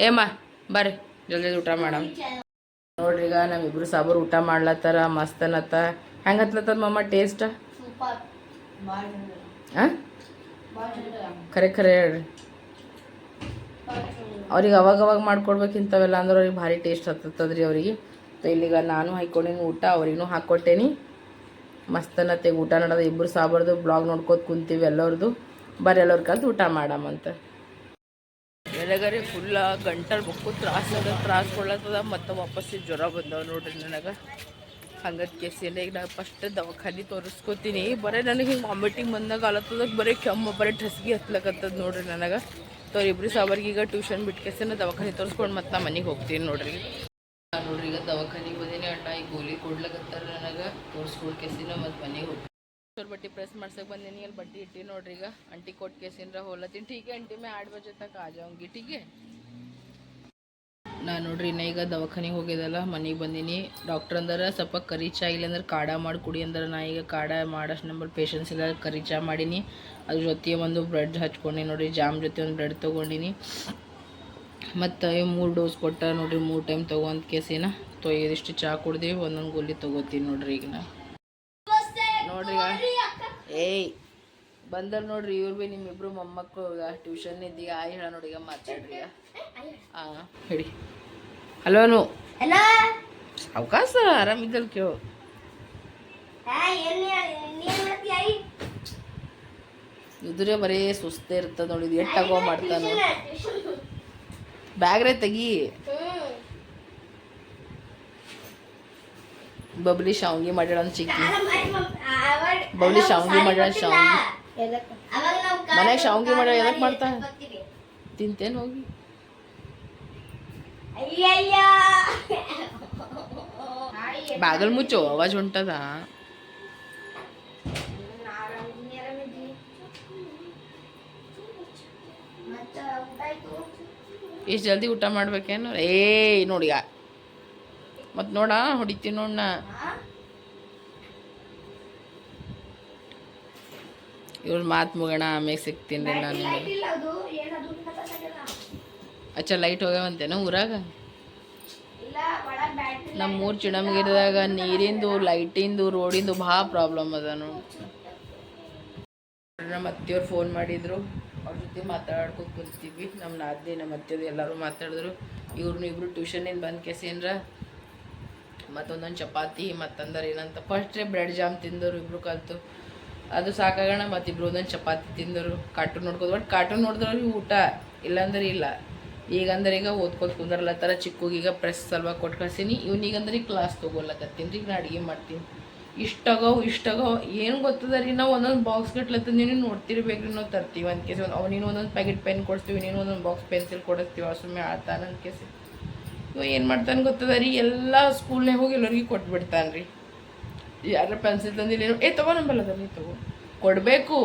ಏಮ್ಮ ಬರ್ರಿ ಜಲ್ದಿ ಊಟ ಮಾಡಮ್. ನೋಡ್ರಿ ಈಗ ನಮ್ಮಿಬ್ರು ಸಾಬರು ಊಟ ಮಾಡ್ಲತ್ತಾರ ಮಸ್ತ್ ಅನ್ನತ್ತ. ಹೆಂಗತ್ಲತ್ತದ ಮಮ್ಮ ಟೇಸ್ಟ್? ಹಾ ಖರೆ ಖರೆ ಹೇಳ್ರಿ. ಅವ್ರಿಗೆ ಅವಾಗ ಅವಾಗ ಮಾಡ್ಕೊಡ್ಬೇಕು ಇಂಥವೆಲ್ಲ ಅಂದ್ರೆ ಅವ್ರಿಗೆ ಭಾರಿ ಟೇಸ್ಟ್ ಹತ್ತದ್ರಿ ಅವ್ರಿಗೆ. ಇಲ್ಲಿಗ ನಾನು ಹಾಕ್ಕೊಂಡಿನಿ ಊಟ, ಅವ್ರಿಗೂ ಹಾಕ್ಕೊಟ್ಟೇನಿ ಮಸ್ತ್ ಅನ್ನತ್ತೆ ಊಟ ನೋಡೋದು ಇಬ್ಬರು ಸಾಬಾರ್ದು ಬ್ಲಾಗ್ ನೋಡ್ಕೋತ ಕುಂತೀವಿ ಎಲ್ಲರದು. ಬರ್ರಿ ಎಲ್ಲರ ಕಲ್ತು ಊಟ ಮಾಡಮಂತ ನನಗರೆ ಫುಲ್ಲ ಗಂಟಲ್ ಬಕ್ಕು ತ್ರಾಸ ತ್ರಾಸ ಕೊಡ್ಲತ್ತದ ಮತ್ತು ವಾಪಸ್ಸು ಜ್ವರ ಬಂದವ ನೋಡ್ರಿ ನನಗೆ. ಹಂಗದ ಕೇಸಿಲ್ಲ ಈಗ ನಾ ಫಸ್ಟ್ ದವಾಖಾನೆ ತೋರಿಸ್ಕೊತೀನಿ. ಬರೀ ನನಗೆ ಹಿಂಗೆ ವಾಮಿಟಿಂಗ್ ಬಂದಾಗ ಆಲತ್ತದ ಬರೀ ಕೆಮ್ಮು, ಬರೀ ಡ್ರೆಸ್ಗೆ ಹತ್ಲಕತ್ತದ ನೋಡ್ರಿ ನನಗೆ. ತೋರಿ ಇಬ್ಬರು ಸಾವರ್ಗೆ ಈಗ ಟ್ಯೂಷನ್ ಬಿಟ್ಟು ಕೇಸಿನ ದವಾಖಾನೆ ತೋರಿಸ್ಕೊಂಡು ಮತ್ತೆ ನಾ ಮನೆಗೆ ಹೋಗ್ತೀನಿ ನೋಡ್ರಿ. ನೋಡ್ರಿ ಈಗ ದವಾಖಾನಿಗೆ ಬಂದೀನಿ ಈ ಗೋಲಿ ಕೊಡ್ಲಕತ್ತಾರ ನನಗೆ. ತೋರಿಸ್ಕೊಡ್ ಕೇಸಿನ ಮತ್ತು ಮನೆಗೆ ಹೋಗಿ ಸರ್ ಬಟ್ಟೆ ಪ್ರೆಸ್ ಮಾಡ್ಸಕ್ಕೆ ಬಂದೀನಿ ಅಲ್ಲಿ ಬಟ್ಟೆ ಇಟ್ಟಿ ನೋಡ್ರಿ ಈಗ. ಅಂಟಿ ಕೊಟ್ಟು ಕೇಸಿನ ಹೋಲತ್ತೀನಿ. ಟೀಕೆ ಅಂಟಿ ಮೇ ಆಡ್ ಬಜೆ ತಕ ಆ ಜಾವಂಗಿ ಟೀಕೆ ನಾನು ನೋಡ್ರಿ ಇನ್ನ ಈಗ ದವಾಖಾನಿಗೆ ಹೋಗಿದ್ದಲ್ಲ ಮನೆಗೆ ಬಂದೀನಿ. ಡಾಕ್ಟರ್ ಅಂದ್ರೆ ಸ್ವಲ್ಪ ಕರಿ ಚಾ ಇಲ್ಲಾಂದ್ರೆ ಕಾಡ ಮಾಡಿ ಕುಡಿ ಅಂದ್ರೆ ನಾ. ಈಗ ಕಾಡ ಮಾಡಷ್ಟು ನಂಬರ್ ಪೇಷನ್ಸ್ ಇಲ್ಲ ಕರಿ ಚಾ ಮಾಡೀನಿ. ಅದ್ರ ಜೊತೆ ಒಂದು ಬ್ರೆಡ್ ಹಚ್ಕೊಂಡಿ ನೋಡ್ರಿ ಜಾಮ್ ಜೊತೆ ಒಂದು ಬ್ರೆಡ್ ತೊಗೊಂಡಿನಿ. ಮತ್ತು ಮೂರು ಡೋಸ್ ಕೊಟ್ಟ ನೋಡ್ರಿ ಮೂರು ಟೈಮ್ ತೊಗೊಂತ ಕೇಸಿನ ತೊಯ್ದಿಷ್ಟು ಚಹಾ ಚಾ ಕುಡ್ದೀವಿ ಒಂದೊಂದು ಗೋಲಿ ತೊಗೋತೀನಿ ನೋಡ್ರಿ ಈಗ ನಾ. ನೋಡ್ರಿ ಈಗ. ಏಯ್. ಬಂದಲ್ ನೋಡ್ರಿ ಇವ್ರು ಭೀ ನಿಮ್ಮಿಬ್ರು ಮೊಮ್ಮಕ್ಕಳು ಈಗ ಟ್ಯೂಷನ್ ಇದ್ದೀಗ. ಆಯ್ ಹೇಳ ನೋಡಿ ಈಗ ಮಾತಾಡ್ರಿ ಹಾಂ ಹೇಳಿ. ಹಲೋನು ಹಲೋ. ಅವಕಾಶ ಆರಾಮಿದ್ದಲ್ ಕೇಳು. ಇದ್ರೆ ಬರೀ ಸುಸ್ತೇ ಇರ್ತದ ನೋಡಿ ಇದು ಎಷ್ಟು ತಗೋ ಮಾಡ್ತಾನ. ಬ್ಯಾಗ್ರೆ ತೆಗಿ. ಬಬ್ಲಿ ಶಾವ್ಗಿ ಮಾಡ್ಯಾಳ ಚಿಕ್ಕಿ. ಬಬ್ಲಿ ಶಾವ್ಗಿ ಮಾಡ್ಯಾಳ ಶಾವ್ಗಿ. ಮನ್ಯಾಗ ಶಾವ್ಗಿ ಮಾಡ್ಯಾಳ ಎದಕ್ ಮಾಡ್ತಾ? ತಿಂತೇನು ಹೋಗಿ. ಅಯ್ಯಯ್ಯ! ಬಾಗಲ್ ಮುಚ್ಚು ಅವಾಜ್ ಹೊಂಟದ. ಇಷ್ಟು ಜಲ್ದಿ ಊಟ ಮಾಡ್ಬೇಕೇನು? ಏ ನೋಡಿ ಮತ್ತೆ ನೋಡ ಹೊಡಿತೀನಿ ನೋಡ್ ಇವ್ರ ಮಾತು ಮುಗೋಣ ಆಮೇಲೆ ಸಿಗ್ತೀನಿ ನಾನು ಅಚ್ಚ ಲೈಟ್ ಹೋಗ್ಯಾವಂತೇನೋ ಊರಾಗ? ನಮ್ಮ ಊರು ಚಿಣಮಗಿರಿದಾಗ ನೀರಿಂದು ಲೈಟಿಂದು ರೋಡಿಂದು ಭಾಳ ಪ್ರಾಬ್ಲಮ್ ಅದ ನೋಡಿ. ನಮ್ಮ ಅತ್ತೆಯವ್ರು ಫೋನ್ ಮಾಡಿದ್ರು. ಅವ್ರ ಜೊತೆ ಮಾತಾಡ್ಕೊ ಕುಂತೀವಿ ನಮ್ಮ ನಾದ್ನಿ ನಮ್ಮ ಅತ್ತೆದು ಎಲ್ಲರೂ ಮಾತಾಡಿದ್ರು. ಇವ್ರನ್ನ ಇಬ್ರು ಟ್ಯೂಷನಿಂದ ಬಂದು ಕೆಸೇನ್ರ ಮತ್ತೊಂದೊಂದು ಚಪಾತಿ ಮತ್ತಂದ್ರೆ ಏನಂತ. ಫಸ್ಟ್ರೇ ಬ್ರೆಡ್ ಜಾಮ್ ತಿಂದರು ಇಬ್ರು ಕಲ್ತು. ಅದು ಸಾಕಾಗೋಣ, ಮತ್ತಿಬ್ರು ಒಂದೊಂದು ಚಪಾತಿ ತಿಂದರು ಕಾರ್ಟೂನ್ ನೋಡ್ಕೋದು. ಬಟ್ ಕಾರ್ಟೂನ್ ನೋಡಿದ್ರೆ ಊಟ ಇಲ್ಲಾಂದ್ರೆ ಇಲ್ಲ. ಈಗಂದ್ರೆ ಈಗ ಓದ್ಕೋತ ಕುಂದರ್ಲತ್ತಾರ ಚಿಕ್ಕಗೀಗ ಪ್ರೆಸ್ ಸಲ್ವಾಗಿ ಕೊಟ್ಟು ಕಳ್ಸೀನಿ ಈಗ ಕ್ಲಾಸ್ ತೊಗೊಳಕತ್ತೀನಿ ರೀ ಈಗ ನಾ ಅಡುಗೆ ಮಾಡ್ತೀನಿ. ಇಷ್ಟಾಗೋ ಇಷ್ಟಾಗೋ, ಏನು ಗೊತ್ತದ ರೀ, ನಾವು ಒಂದೊಂದು ಬಾಕ್ಸ್ ಗಟ್ಲತ್ತದ ನೀನು ನೋಡ್ತಿರ್ಬೇಕು ನಾವು ತರ್ತೀವಿ ಅಂತ ಕೇಸಿ ಒಂದು ನೀನು ಒಂದೊಂದು ಪ್ಯಾಕೆಟ್ ಪೆನ್ ಕೊಡ್ತೀವಿ ನೀನು ಒಂದೊಂದು ಬಾಕ್ಸ್ ಪೆನ್ಸಿಲ್ ಕೊಡಿಸ್ತೀವಿ ಸುಮ್ಮನೆ ಆಡ್ತಾನೆ ಅಂತ ಕೇಸಿ ಇವ ಏನು ಮಾಡ್ತಾನೆ ಗೊತ್ತದ ರೀ, ಎಲ್ಲ ಸ್ಕೂಲ್ನಾಗ ಹೋಗಿ ಎಲ್ಲರಿಗೂ ಕೊಟ್ಬಿಡ್ತಾನೆ ರೀ ಯಾರ ಪೆನ್ಸಿಲ್ ತಂದಿಲ್ಲ ಏನೋ ಏ, ತಗೋ ನಂಬಲ್ಲ ಅದನ್ನೇ ತಗೋ. ಕೊಡಬೇಕು.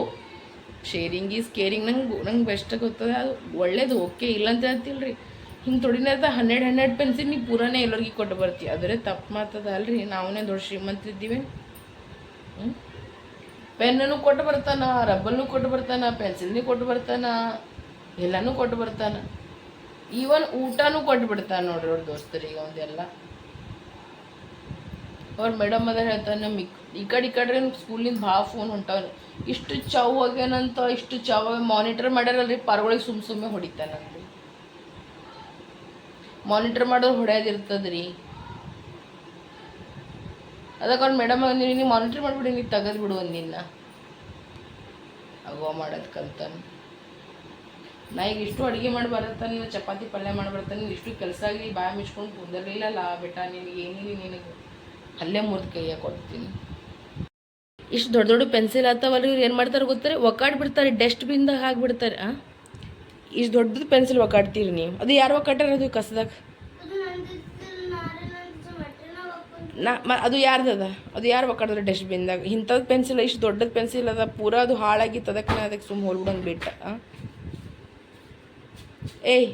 ಶೇರಿಂಗ್ ಈಸ್ ಕೇರಿಂಗ್ ನಂಗೆ ನಂಗೆ ಬೆಸ್ಟ್ ಗೊತ್ತದ. ಅದು ಒಳ್ಳೇದು ಓಕೆ ಇಲ್ಲ ಅಂತ ಹೇಳ್ತಿಲ್ಲ ರೀ ಹಿಂಗೆ ತೊಡಿನ ಹನ್ನೆರಡು ಹನ್ನೆರಡು ಪೆನ್ಸಿಲ್ ನೀವು ಪೂರಾನೇ ಎಲ್ಲರಿಗೆ ಕೊಟ್ಟು ಬರ್ತೀವಿ ಆದರೆ ತಪ್ಪು ಮಾತದ ಅಲ್ರಿ ನಾವೇ ದೊಡ್ಡ ಶ್ರೀಮಂತರಿದ್ದೀವಿ. ಹ್ಞೂ ಪೆನ್ನನ್ನು ಕೊಟ್ಟು ಬರ್ತಾನ, ರಬ್ಬಲ್ನು ಕೊಟ್ಟು ಬರ್ತಾನ ಪೆನ್ಸಿಲ್ನು ಕೊಟ್ಟು ಬರ್ತಾನ, ಎಲ್ಲನೂ ಕೊಟ್ಟು ಬರ್ತಾನ. ಈವನ್ ಊಟನೂ ಕೊಟ್ಟು ಬಿಡ್ತಾನೆ ನೋಡ್ರಿ ಅವ್ರ ದೋಸ್ತರಿಗೆ ಒಂದೆಲ್ಲ. ಅವ್ರ ಮೇಡಮ್ ಅದ ಹೇಳ್ತಾನೆ ನಮ್ಮ ಈ ಕಡೆ ಈ ಕಡೆ ಸ್ಕೂಲಿಂದ ಭಾಳ ಫೋನ್ ಹೊಂಟಾವ ಇಷ್ಟು ಚೌ ಆಗ್ಯಾನಂತ ಇಷ್ಟು ಚಾವ್ ಮಾನಿಟರ್ ಮಾಡ್ಯಾರಲ್ರಿ ಪಾರ್ಗಳಿಗೆ ಸುಮ್ ಸುಮ್ಮನೆ ಹೊಡಿತಾನಂದ್ರಿ ಮಾನಿಟರ್ ಮಾಡೋರು ಹೊಡ್ಯೋದಿರ್ತದ್ರಿ. ಅದಕ್ಕೆ ಅವ್ರ ಮೇಡಮ್ ಅಂದಿನಿ ನೀವು ಮಾನಿಟರ್ ಮಾಡಿಬಿಡಿ ನೀವು ತೆಗೆದು ಬಿಡು ಒಂದಿನ ಅಗೋ ಮಾಡೋದು ಕಲ್ತಾನೆ ನಾ ಈಗ ಇಷ್ಟು ಅಡುಗೆ ಮಾಡಿ ಬರತ್ತಾನೆ ಚಪಾತಿ ಪಲ್ಯ ಮಾಡಿ ಇಷ್ಟು ಕೆಲಸ ಆಗಲಿ ಬಾಯ ಮಿಚ್ಕೊಂಡು ಕುಂದರ್ಲಿಲ್ಲಲ್ಲ ಬೆಟ್ಟ ನಿನಗೆ ಏನಿಲ್ಲ ನಿನಗೆ. ಅಲ್ಲೇ ಮುರಿದು ಕೈಯ ಕೊಡ್ತೀನಿ. ಇಷ್ಟು ದೊಡ್ಡ ದೊಡ್ಡ ಪೆನ್ಸಿಲ್ ಆತವಲ್ಲ ಇವ್ರು ಏನು ಮಾಡ್ತಾರೆ ಗೊತ್ತಾರೆ? ಒಕ್ಕಾಡ್ಬಿಡ್ತಾರೆ ಡಸ್ಟ್ಬಿನ್ದಾಗ ಹಾಕ್ಬಿಡ್ತಾರೆ ಆ? ಇಷ್ಟು ದೊಡ್ಡದು ಪೆನ್ಸಿಲ್ ಒಕ್ಕಾಡ್ತೀರಿ ನೀವು. ಅದು ಯಾರು ಒಕ್ಕಾಡ್ಯಾರ ಅದು ಕಸದಾಗ? ನಾ ಮ ಅದು ಯಾರ್ದದ ಅದ? ಅದು ಯಾರು ಒಕ್ಕಾಡಿದ್ರೆ ಡಸ್ಟ್ಬಿನ್ದಾಗ ಇಂಥದ್ದು ಪೆನ್ಸಿಲ್ ಇಷ್ಟು ದೊಡ್ಡದು ಪೆನ್ಸಿಲ್ ಅದ ಪೂರ ಅದು ಹಾಳಾಗಿತ್ತು ಅದಕ್ಕೆ ಅದಕ್ಕೆ ಸುಮ್ಮ ಹೋಲ್ಬಿಡಂಗೆ ಬಿಟ್ಟ? ಏಯ್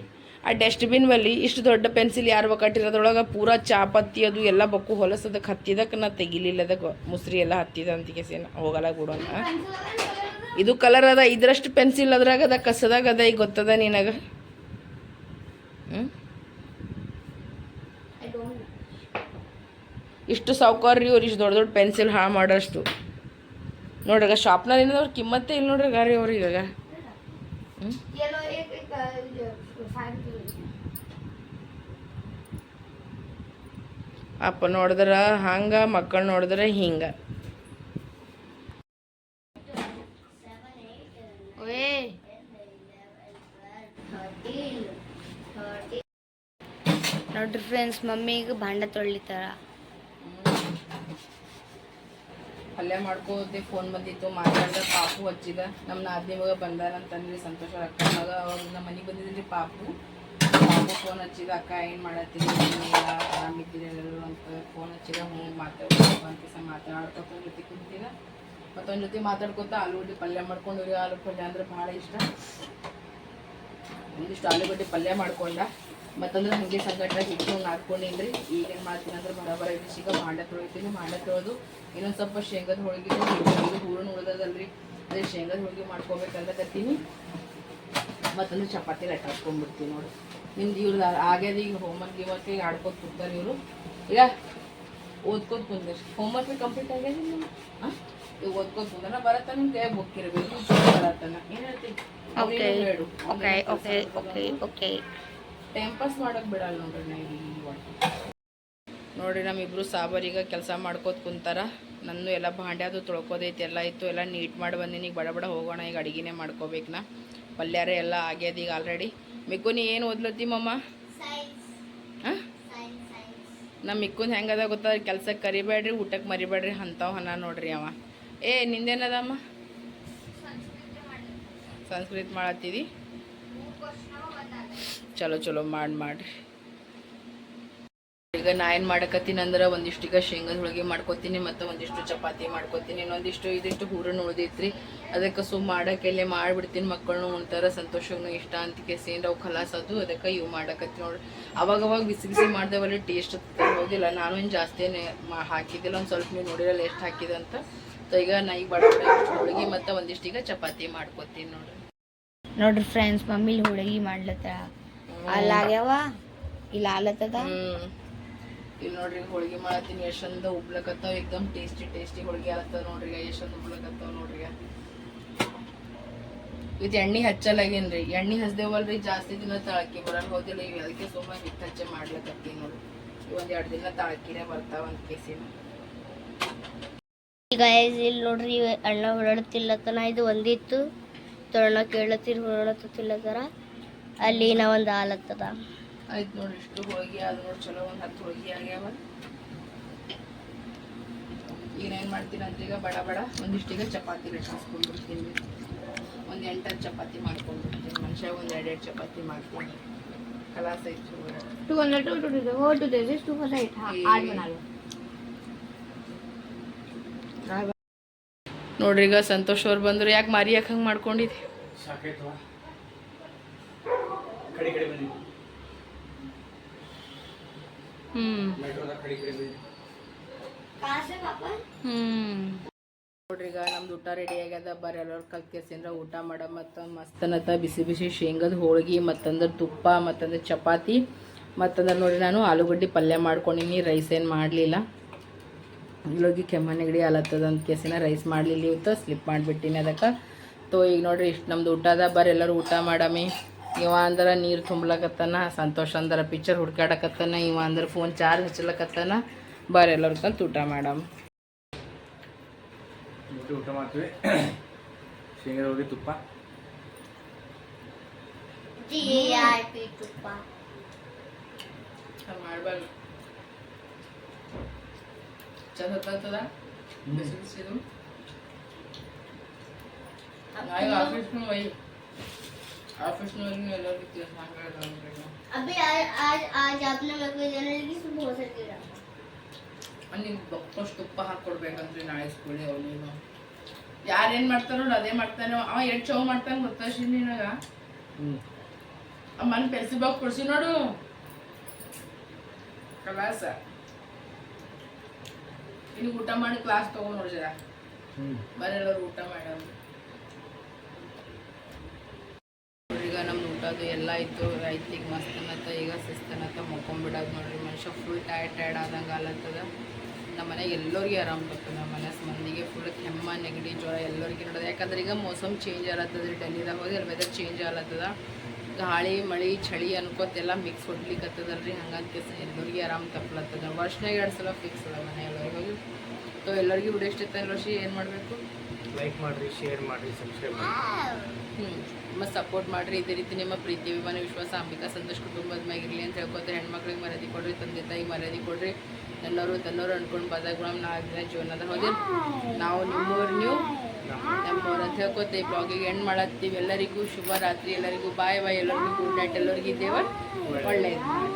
ಆ ಡಸ್ಟ್ಬಿನ್ ಬಲ್ಲಿ ಇಷ್ಟು ದೊಡ್ಡ ಪೆನ್ಸಿಲ್ ಯಾರು ಕಟ್ಟಿರೋದ್ರೊಳಗೆ ಪೂರ ಚಾಪತ್ತಿ ಅದು ಎಲ್ಲ ಬಕ್ಕು ಹೊಲಸದಕ್ಕೆ ಹತ್ತಿದಕ್ಕೆ ನಾ ತೆಗಿಲಿಲ್ಲ ಅದಕ್ಕೆ ಮುಸ್ರಿ ಎಲ್ಲ ಹತ್ತಿದ ಅಂತ ಸೇನ ಹೋಗಲ್ಲ ಬಿಡು ಇದು ಕಲರ್ ಅದ, ಇದ್ರಷ್ಟು ಪೆನ್ಸಿಲ್ ಅದ್ರಾಗ ಅದ, ಕಸದಾಗ ಅದ, ಈಗ ಗೊತ್ತದ ನಿನಗೆ? ಹ್ಞೂ ಇಷ್ಟು ಸೌಕರ್ಯ ಅವ್ರು ಇಷ್ಟು ದೊಡ್ಡ ದೊಡ್ಡ ಪೆನ್ಸಿಲ್ ಹಾಳು ಮಾಡೋಷ್ಟು ನೋಡ್ರಿ ಶಾಪ್ನಲ್ಲಿ ಏನದವ್ರ ಕಿಮ್ಮತ್ತೇ ಇಲ್ಲ ನೋಡ್ರಿ ಗಾರಿ ಅವ್ರಿಗೆ ಹ್ಞೂ ಏನೋ ಏಕ್ ಏಕ್ ಇದು ಫೈವ್ ಅಪ್ಪ ನೋಡಿದ್ರೆ ಹಂಗೆ ಮಕ್ಕಳು ನೋಡಿದ್ರೆ ಹಿಂಗ. ಓಯೇ. ನೋಡ್ರಿ ಫ್ರೆಂಡ್ಸ್ ಮಮ್ಮಿಗೆ ಭಾಂಡ ತೊಳಿತಾರ ಪಲ್ಯ ಮಾಡ್ಕೋದೆ ಫೋನ್ ಬಂದಿತ್ತು ಮಾತಾಡ್ದೆ ಪಾಪು ಹಚ್ಚಿದ. ನಮ್ಮ ನಾದಿನಿ ಮಗ ಬಂದಾರ ಅಂತಂದ್ರಿ ಸಂತೋಷ ಅಕ್ಕ ಮಗ ಅವಾಗ ನಮ್ಮ ಮನೆಗೆ ಬಂದಿದ್ರಿ ಪಾಪು. ಫೋನ್ ಹಚ್ಚಿದ ಅಕ್ಕ, ಏನು ಮಾಡತ್ತೀನಿ ಅಂತ ಫೋನ್ ಹಚ್ಚಿದ, ಹ್ಞೂ ಮಾತಾಡ್ಬೇಕು ಅಂತ ಸ ಮಾತಾಡ್ಕೊತ ಒಂದ್ ಜೊತೆ ಕುಂತಿನ ಮತ್ತೊಂದು ಜೊತೆ ಮಾತಾಡ್ಕೊತ ಆಲೂಗಡ್ಡೆ ಪಲ್ಯ ಮಾಡ್ಕೊಂಡು ಆಲೂ ಪಲ್ಯ ಅಂದ್ರೆ ಭಾಳ ಇಷ್ಟ. ಒಂದಿಷ್ಟು ಆಲೂಗಡ್ಡೆ ಪಲ್ಯ ಮಾಡ್ಕೊಂಡ. ಮತ್ತಂದ್ರೆ ಹಂಗೆ ಸಂಗಟ ಹಿಟ್ಟು ಹಾಕ್ಕೊಂಡಿನ್ರಿ ಈಗ ಏನು ಮಾಡ್ತೀನಿ ಅಂದ್ರೆ ಬರಬರ ಐತಿ ಈಗ ಮಾಂಡ ತೊಳಿತೀನಿ. ಮಾಂಡ ತೊಳೆದು ಇನ್ನೊಂದು ಸ್ವಲ್ಪ ಶೇಂಗದ ಹೋಳಿಗೆ ಹೂರಣ ಉಳ್ದದಲ್ರಿ. ಅದೇ ಶೇಂಗದ ಹೋಳಿಗೆ ಮಾಡ್ಕೋಬೇಕಲ್ಲಕತ್ತೀನಿ ಮತ್ತಂದ್ರೆ ಚಪಾತಿ ಲಟ್ಟಾಸ್ಕೊಂಡ್ಬಿಡ್ತೀನಿ ನೋಡಿ. ನಿಮ್ದು ಇವ್ರದ್ದು ಆಗ್ಯದ ಈಗ ಹೋಮ್ವರ್ಕ್ ಗಿವರ್ಕ್ ಈಗ ಆಡ್ಕೊತ ಕೂತಾರೆ ಇವರು. ಈಗ ಓದ್ಕೋತ ಕುಂದ್ರಿ ಹೋಮ್ವರ್ಕ್ ಕಂಪ್ಲೀಟ್ ಆಗ್ಯದ ನಿಮ್ಮ ಹಾಂ? ಈಗ ಓದ್ಕೋತ ಕುಂದ್ರ ಬರತ್ತ ನಿಮ್ಮ ಕೈ ಬುಕ್ ಇರಬೇಕು ಬರತ್ತನ? ಏನು ಹೇಳ್ತೀನಿ. Okay okay okay okay time pass ಮಾಡಕ್ ಬಿಡಲ್ಲ ನೋಡ್ರಿ ನಾ ಈಗ ನೋಡ್ರಿ ನಮ್ಮಿಬ್ರು ಈಗ ಕೆಲಸ ಮಾಡ್ಕೋತ ಕುಂತಾರ. ನನ್ನ ಎಲ್ಲ ಅದು ತೊಳ್ಕೋದೈತಿ ಎಲ್ಲ ಇತ್ತು. ಎಲ್ಲ ನೀಟ್ ಮಾಡಿ ಬಂದಿನಿ. ಈಗ ಬಡ ಬಡ ಹೋಗೋಣ ಈಗ ಅಡಿಗೆನೇ ಮಾಡ್ಕೋಬೇಕು ನಾ ಪಲ್ಯಾರೇ ಎಲ್ಲ ಆಗ್ಯದ ಈಗ ಆಲ್ರೆಡಿ ಮಿಕ್ಕು ನೀ ಏನು ಓದ್ಲತ್ತಿ ಮಮ್ಮ ಹಾಂ? ನಮ್ಮ ಮಿಕ್ಕುನ್ ಹೆಂಗದ ಗೊತ್ತಾ? ಕೆಲ್ಸಕ್ಕೆ ಕರಿಬೇಡ್ರಿ ಊಟಕ್ಕೆ ಮರಿಬೇಡ್ರಿ ಅಂಥವು ಹನ ನೋಡ್ರಿ ಅವ. ಏ, ನಿಂದೇನದಮ್ಮ? ಸಂಸ್ಕೃತ ಮಾಡತ್ತೀವಿ ಚಲೋ ಚಲೋ ಮಾಡಿ, ಮಾಡ್ರಿ. ಈಗ ನಾ ಏನು ಮಾಡಕತ್ತೀನಿ ಅಂದ್ರೆ ಒಂದಿಷ್ಟು ಈಗ ಶೇಂಗದ ಹೋಳಿಗೆ ಮಾಡ್ಕೊತೀನಿ ಮತ್ತು ಒಂದಿಷ್ಟು ಚಪಾತಿ ಮಾಡ್ಕೊತೀನಿ ಇನ್ನೊಂದಿಷ್ಟು ಇದಿಷ್ಟು ಹೂರನ್ನು ಉಳ್ದೈತ್ರಿ. ಅದಕ್ಕೆ ಸುಮ್ಮ ಮಾಡೋಕೆಲ್ಲೇ ಮಾಡಿಬಿಡ್ತೀನಿ ಮಕ್ಕಳನ್ನು ಉಣ್ತಾರ ಸಂತೋಷನು ಇಷ್ಟ ಅಂತ ಕೇಸೇನು ಅವು ಖಲಾಸ್ ಅದು ಅದಕ್ಕೆ ಇವು ಮಾಡಕತ್ತೀನಿ ನೋಡ್ರಿ. ಅವಾಗ ಅವಾಗ ಬಿಸಿ ಬಿಸಿ ಮಾಡ್ದೇವಲ್ಲ ಟೇಸ್ಟ್ ಹೋಗಿಲ್ಲ. ನಾನು ಏನು ಜಾಸ್ತಿ ಹಾಕಿದ್ದಿಲ್ಲ ಒಂದು ಸ್ವಲ್ಪ ನೀವು ನೋಡಿರಲ್ಲ ಎಷ್ಟು ಹಾಕಿದೆ ಅಂತ. ಸೊ ಈಗ ನಾ ಈಗ ಬಡ ಹೋಳಿಗೆ ಮತ್ತು ಒಂದಿಷ್ಟು ಈಗ ಚಪಾತಿ ಮಾಡ್ಕೊತೀನಿ ನೋಡ್ರಿ. ನೋಡ್ರಿ ಫ್ರೆಂಡ್ಸ್ ಮಮ್ಮಿ ಹೋಳಿಗೆ ಮಾಡ್ಲತ್ತ? ಅಲ್ಲಾಗ್ಯಾವ ಇಲ್ಲ ಆಲತ್ತದ ಇಲ್ಲಿ ನೋಡ್ರಿ, ಹೋಳಿಗೆ ಮಾಡತ್ತೀನಿ. ಎಷ್ಟೊಂದು ಉಬ್ಲಕತ್ತಾವ ಏಕ್ದಮ್ ಟೇಸ್ಟಿ ಟೇಸ್ಟಿ ಹೋಳಿಗೆ ಆಗತ್ತವ ನೋಡ್ರಿ. ಎಷ್ಟೊಂದು ಉಬ್ಲಕತ್ತಾವ ನೋಡ್ರಿ. ಇದು ಎಣ್ಣೆ ಹಚ್ಚಲಾಗೇನ್ರಿ ಎಣ್ಣೆ ಹಚ್ದೇವಲ್ರಿ, ಜಾಸ್ತಿ ದಿನ ತಳಕಿ ಬರಲ್ಲ ಹೋದಿಲ್ಲ. ಇವ್ ಅದಕ್ಕೆ ಸುಮ್ಮನೆ ಹಿಟ್ಟು ಹಚ್ಚೆ ಮಾಡ್ಲಕತ್ತೀನಿ ನೋಡ್ರಿ. ಒಂದ್ ಎರಡು ದಿನ ತಳಕಿನೇ ಬರ್ತಾವ ಒಂದ್ ಕೇಸಿನ. ಈಗ ಇಲ್ಲಿ ನೋಡ್ರಿ ಅಣ್ಣ ಹೊರಡತಿಲ್ಲತನ ಇದು ಒಂದಿತ್ತು. ತೊಳ್ಣ ಕೇಳತ್ತಿರ್ ಹೊರಡತ್ತಿಲ್ಲತರ ಅಲ್ಲಿ ನಾ ಒಂದು ಆಲತ್ತದ ಆಯ್ತು ನೋಡಿ ಇಷ್ಟು ಹೋಗಿ ಅದು ನೋಡಿ ಚಲೋ ಒಂದು ಹತ್ತು ಹೋಳಿಗೆ ಆಗ್ಯಾವ ಏನೇನು ಏನ್ ಮಾಡ್ತೀನಿ ಅಂದ್ರೆ ಈಗ ಬಡ ಬಡ ಒಂದಿಷ್ಟು ಈಗ ಚಪಾತಿ ಲಟ್ಸ್ಕೊಂಡ್ಬಿಡ್ತೀನಿ ಒಂದು ಎಂಟತ್ತು ಚಪಾತಿ ಮಾಡ್ಕೊಂಡ್ಬಿಡ್ತೀನಿ ಮನುಷ್ಯ ಒಂದು ಎರಡೆರಡು ಚಪಾತಿ ಮಾಡ್ಕೊಂಡು ಕಲಾಸ ಐತಿ ಒಂದು ಹಂಡ್ರೆಡ್ ಟು ಟು ಮಾಡ್ಕೊಂಡು to this two four eight ನೋಡ್ರಿ ಈಗ ಸಂತೋಷ್ ಅವ್ರು ಬಂದ್ರು ಯಾಕೆ ಮಾರಿ ಯಾಕೆ ಹಂಗೆ ಮಾಡ್ಕೊಂಡಿದ್ದೆ ಸಾಕಾಯ್ತವ ಕಡೆ ಕಡೆ ಬಂದಿ ಹ್ಮ್ ಮೆಟ್ರೋದಾಗ ಕಡೆ ಕಡೆ ಬಂದಿ ಹ್ಮ್ ನೋಡ್ರಿ ಈಗ ನಮ್ದು ಊಟ ರೆಡಿ ಆಗ್ಯದ. ಬರ್ರಿ ಎಲ್ಲರೂ ಕಲ್ತ್ ಕೇಸಿಂದ್ರ ಊಟ ಮಾಡ ಮತ್ತು ಮಸ್ತನತ ಬಿಸಿ ಬಿಸಿ ಶೇಂಗದ ಹೋಳಿಗೆ, ಮತ್ತಂದ್ರೆ ತುಪ್ಪ, ಮತ್ತಂದ್ರೆ ಚಪಾತಿ. ಮತ್ತಂದ್ರೆ ನೋಡಿ ನಾನು ಆಲೂಗಡ್ಡೆ ಪಲ್ಯ ಮಾಡ್ಕೊಂಡಿನಿ. ರೈಸ್ ಏನು ಮಾಡಲಿಲ್ಲ. ಇಲ್ಲೋಗಿ ಕೆಮ್ಮ ನೆಗಡಿ ಆಲತ್ತದ ಅಂತ ಕೇಸಿನ ರೈಸ್ ಮಾಡಲಿಲ್ಲ ಇವತ್ತು. ಸ್ಲಿಪ್ ಮಾಡಿಬಿಟ್ಟಿನಿ ಅದಕ್ಕೆ. ತೋ, ಈಗ ನೋಡ್ರಿ ಇಷ್ಟು ನಮ್ದು ಊಟ ಅದ. ಬರ್ರಿ ಎಲ್ಲರೂ ಊಟ ಮಾಡಮಿ. ಇವ ಅಂದ್ರೆ ನೀರು ತುಂಬಲಕತ್ತಾನ ಸಂತೋಷ ಅಂದ್ರೆ ಪಿಕ್ಚರ್ ಹುಡ್ಕಾಡಕತ್ತಾನ ಇವ ಅಂದ್ರೆ ಫೋನ್ ಚಾರ್ಜ್ ಹಚ್ಚಲಕತ್ತಾನ. ಬರ್ರಿ ಎಲ್ಲರೂ ಕಲ್ತು ಊಟ ಮಾಡಮ್. ಊಟ ಮಾಡ್ತೀವಿ. ಶೇಂಗದ ಹೋಗಿ ತುಪ್ಪ. ತುಪ್ಪ. ಮಾಡಬಾರ್ದು. ಚಂದ ಹತ್ತದ ಬಿಸಿ ಬಿಸಿದು ನಾಳೆ ಆಫೀಸ್ನು ಒಯ್ ಆಫೀಸ್ನವ್ರಿಗೆ ಎಲ್ಲರಿಗೂ ತಿಳಿಸ್ ಹಂಗೆ अभी आज आज आज आपने मेरे को जनरल की सुबह हो सकती है ನಿಮ್ಗೆ ಬಕ್ಕಷ್ಟು ತುಪ್ಪ ಹಾಕ್ಕೊಡ್ಬೇಕಂದ್ರಿ ನಾಳೆ ಸ್ಕೂಲಿಗೆ ಅವನಿಗೆ ಯಾರೇನು ಮಾಡ್ತಾರೋ ನೋಡಿ ಅದೇ ಮಾಡ್ತಾನೆ ಅವ ಎಷ್ಟು ಚೌ ಮಾಡ್ತಾನೆ ಗೊತ್ತಾಶಿ ನಿನಗ ಹ್ಞೂ ಆ ಮನೆ ಪೆನ್ಸಿಲ್ ಬಾಕ್ಸ್ ಕೊಡ್ಸಿ ನೋಡು ಕಲಾಸ ಇನ್ನು ಊಟ ಮಾಡಿ ಕ್ಲಾಸ್ ತಗೊಂಡ್ ನೋಡ್ಜರ ಹ್ಞೂ ಬರೆಲ್ಲರೂ ಊಟ ಮಾಡೋಣ ಈಗ ನಮ್ದು ಊಟದು ಎಲ್ಲ ಇತ್ತು ಆಯ್ತು ಈಗ ಮಸ್ತನತ್ತ, ಈಗ ಶಿಸ್ತನತ್ತ ಮಕ್ಕೊಂಬಿಡೋದು ನೋಡ್ರಿ. ಮನುಷ್ಯ ಫುಲ್ ಟೈರ್ಡ್ ಟೈರ್ಡ್ ಆದಂಗೆ ಆಲತ್ತದ ನಮ್ಮ ಮನೆಗೆ ಎಲ್ಲರಿಗೆ ಆರಾಮ್ ಬರ್ತದೆ. ನಮ್ಮ ಮನೆ ಮಂದಿಗೆ ಫುಲ್ ಕೆಮ್ಮ, ನೆಗಡಿ, ಜ್ವರ ಎಲ್ಲರಿಗೆ ನೋಡೋದು. ಯಾಕಂದ್ರೆ ಈಗ ಮೌಸಮ್ ಚೇಂಜ್ ಆಲತ್ತದ ರೀ ಡೆಲ್ಲಿದಾಗ ಹೋಗಿ ಅಲ್ಲಿ ವೆದರ್ ಚೇಂಜ್ ಆಲತ್ತದ ಗಾಳಿ, ಮಳೆ, ಚಳಿ ಅನ್ಕೋತೆಲ್ಲ ಮಿಕ್ಸ್ ಹೊಡ್ಲಿಕ್ಕತ್ತದಲ್ರಿ ಹಂಗಂತ ಕೆಲಸ ಎಲ್ಲರಿಗೆ ಆರಾಮ್ ತಪ್ಪಲತ್ತದ ವರ್ಷನಾಗ ಎರಡು ಸಲ ಫಿಕ್ಸ್ ಅದ ಮನೆ ಎಲ್ಲರಿಗೆ. ಹೋಗಿ ಸೊ ಎಲ್ಲರಿಗೂ ವಿಡಿಯೋ ಇಷ್ಟ ಏನು ಮಾಡಬೇಕು? ಲೈಕ್ ಮಾಡಿರಿ ಶೇರ್ ಮಾಡಿರಿ ಸಬ್ಸ್ಕ್ರೈಬ್ ಮಾಡಿ ಮತ್ತು ಸಪೋರ್ಟ್ ಮಾಡಿರಿ, ಇದೇ ರೀತಿ ನಿಮ್ಮ ಪ್ರೀತಿ, ಅಭಿಮಾನ, ವಿಶ್ವಾಸ, ಅಂಬಿಕಾ, ಸಂತೋಷ್ ಕುಟುಂಬದ ಮ್ಯಾಗಿರಲಿ ಅಂತ ಹೇಳ್ಕೊತ ಹೆಣ್ಮಕ್ಳಿಗೆ ಮರ್ಯಾದೆ ಕೊಡ್ರಿ, ತಂದೆ ತಾಯಿ ಮರ್ಯಾದೆ ಕೊಡ್ರಿ. ಎಲ್ಲರೂ ತನ್ನೋರು ಅಂದ್ಕೊಂಡು ಬಂದಾಗ ನಾಲ್ಕು ದಿನ ಜೀವನದ ಹೋದಿ ನಾವು ನಿಮ್ಮೂರು, ನೀವು ನಮ್ಮವ್ರು ಅಂತ ಹೇಳ್ಕೊತ ಬ್ಲಾಗಿಗೆ ಎಂಡ್ ಮಾಡತ್ತೀವಿ. ಎಲ್ಲರಿಗೂ ಶುಭ ರಾತ್ರಿ. ಎಲ್ಲರಿಗೂ ಬಾಯ್ ಬಾಯ್. ಎಲ್ಲರಿಗೂ ಗುಡ್ ನೈಟ್ ಎಲ್ಲರಿಗೂ ದೇವ ಒಳ್ಳೆಯದು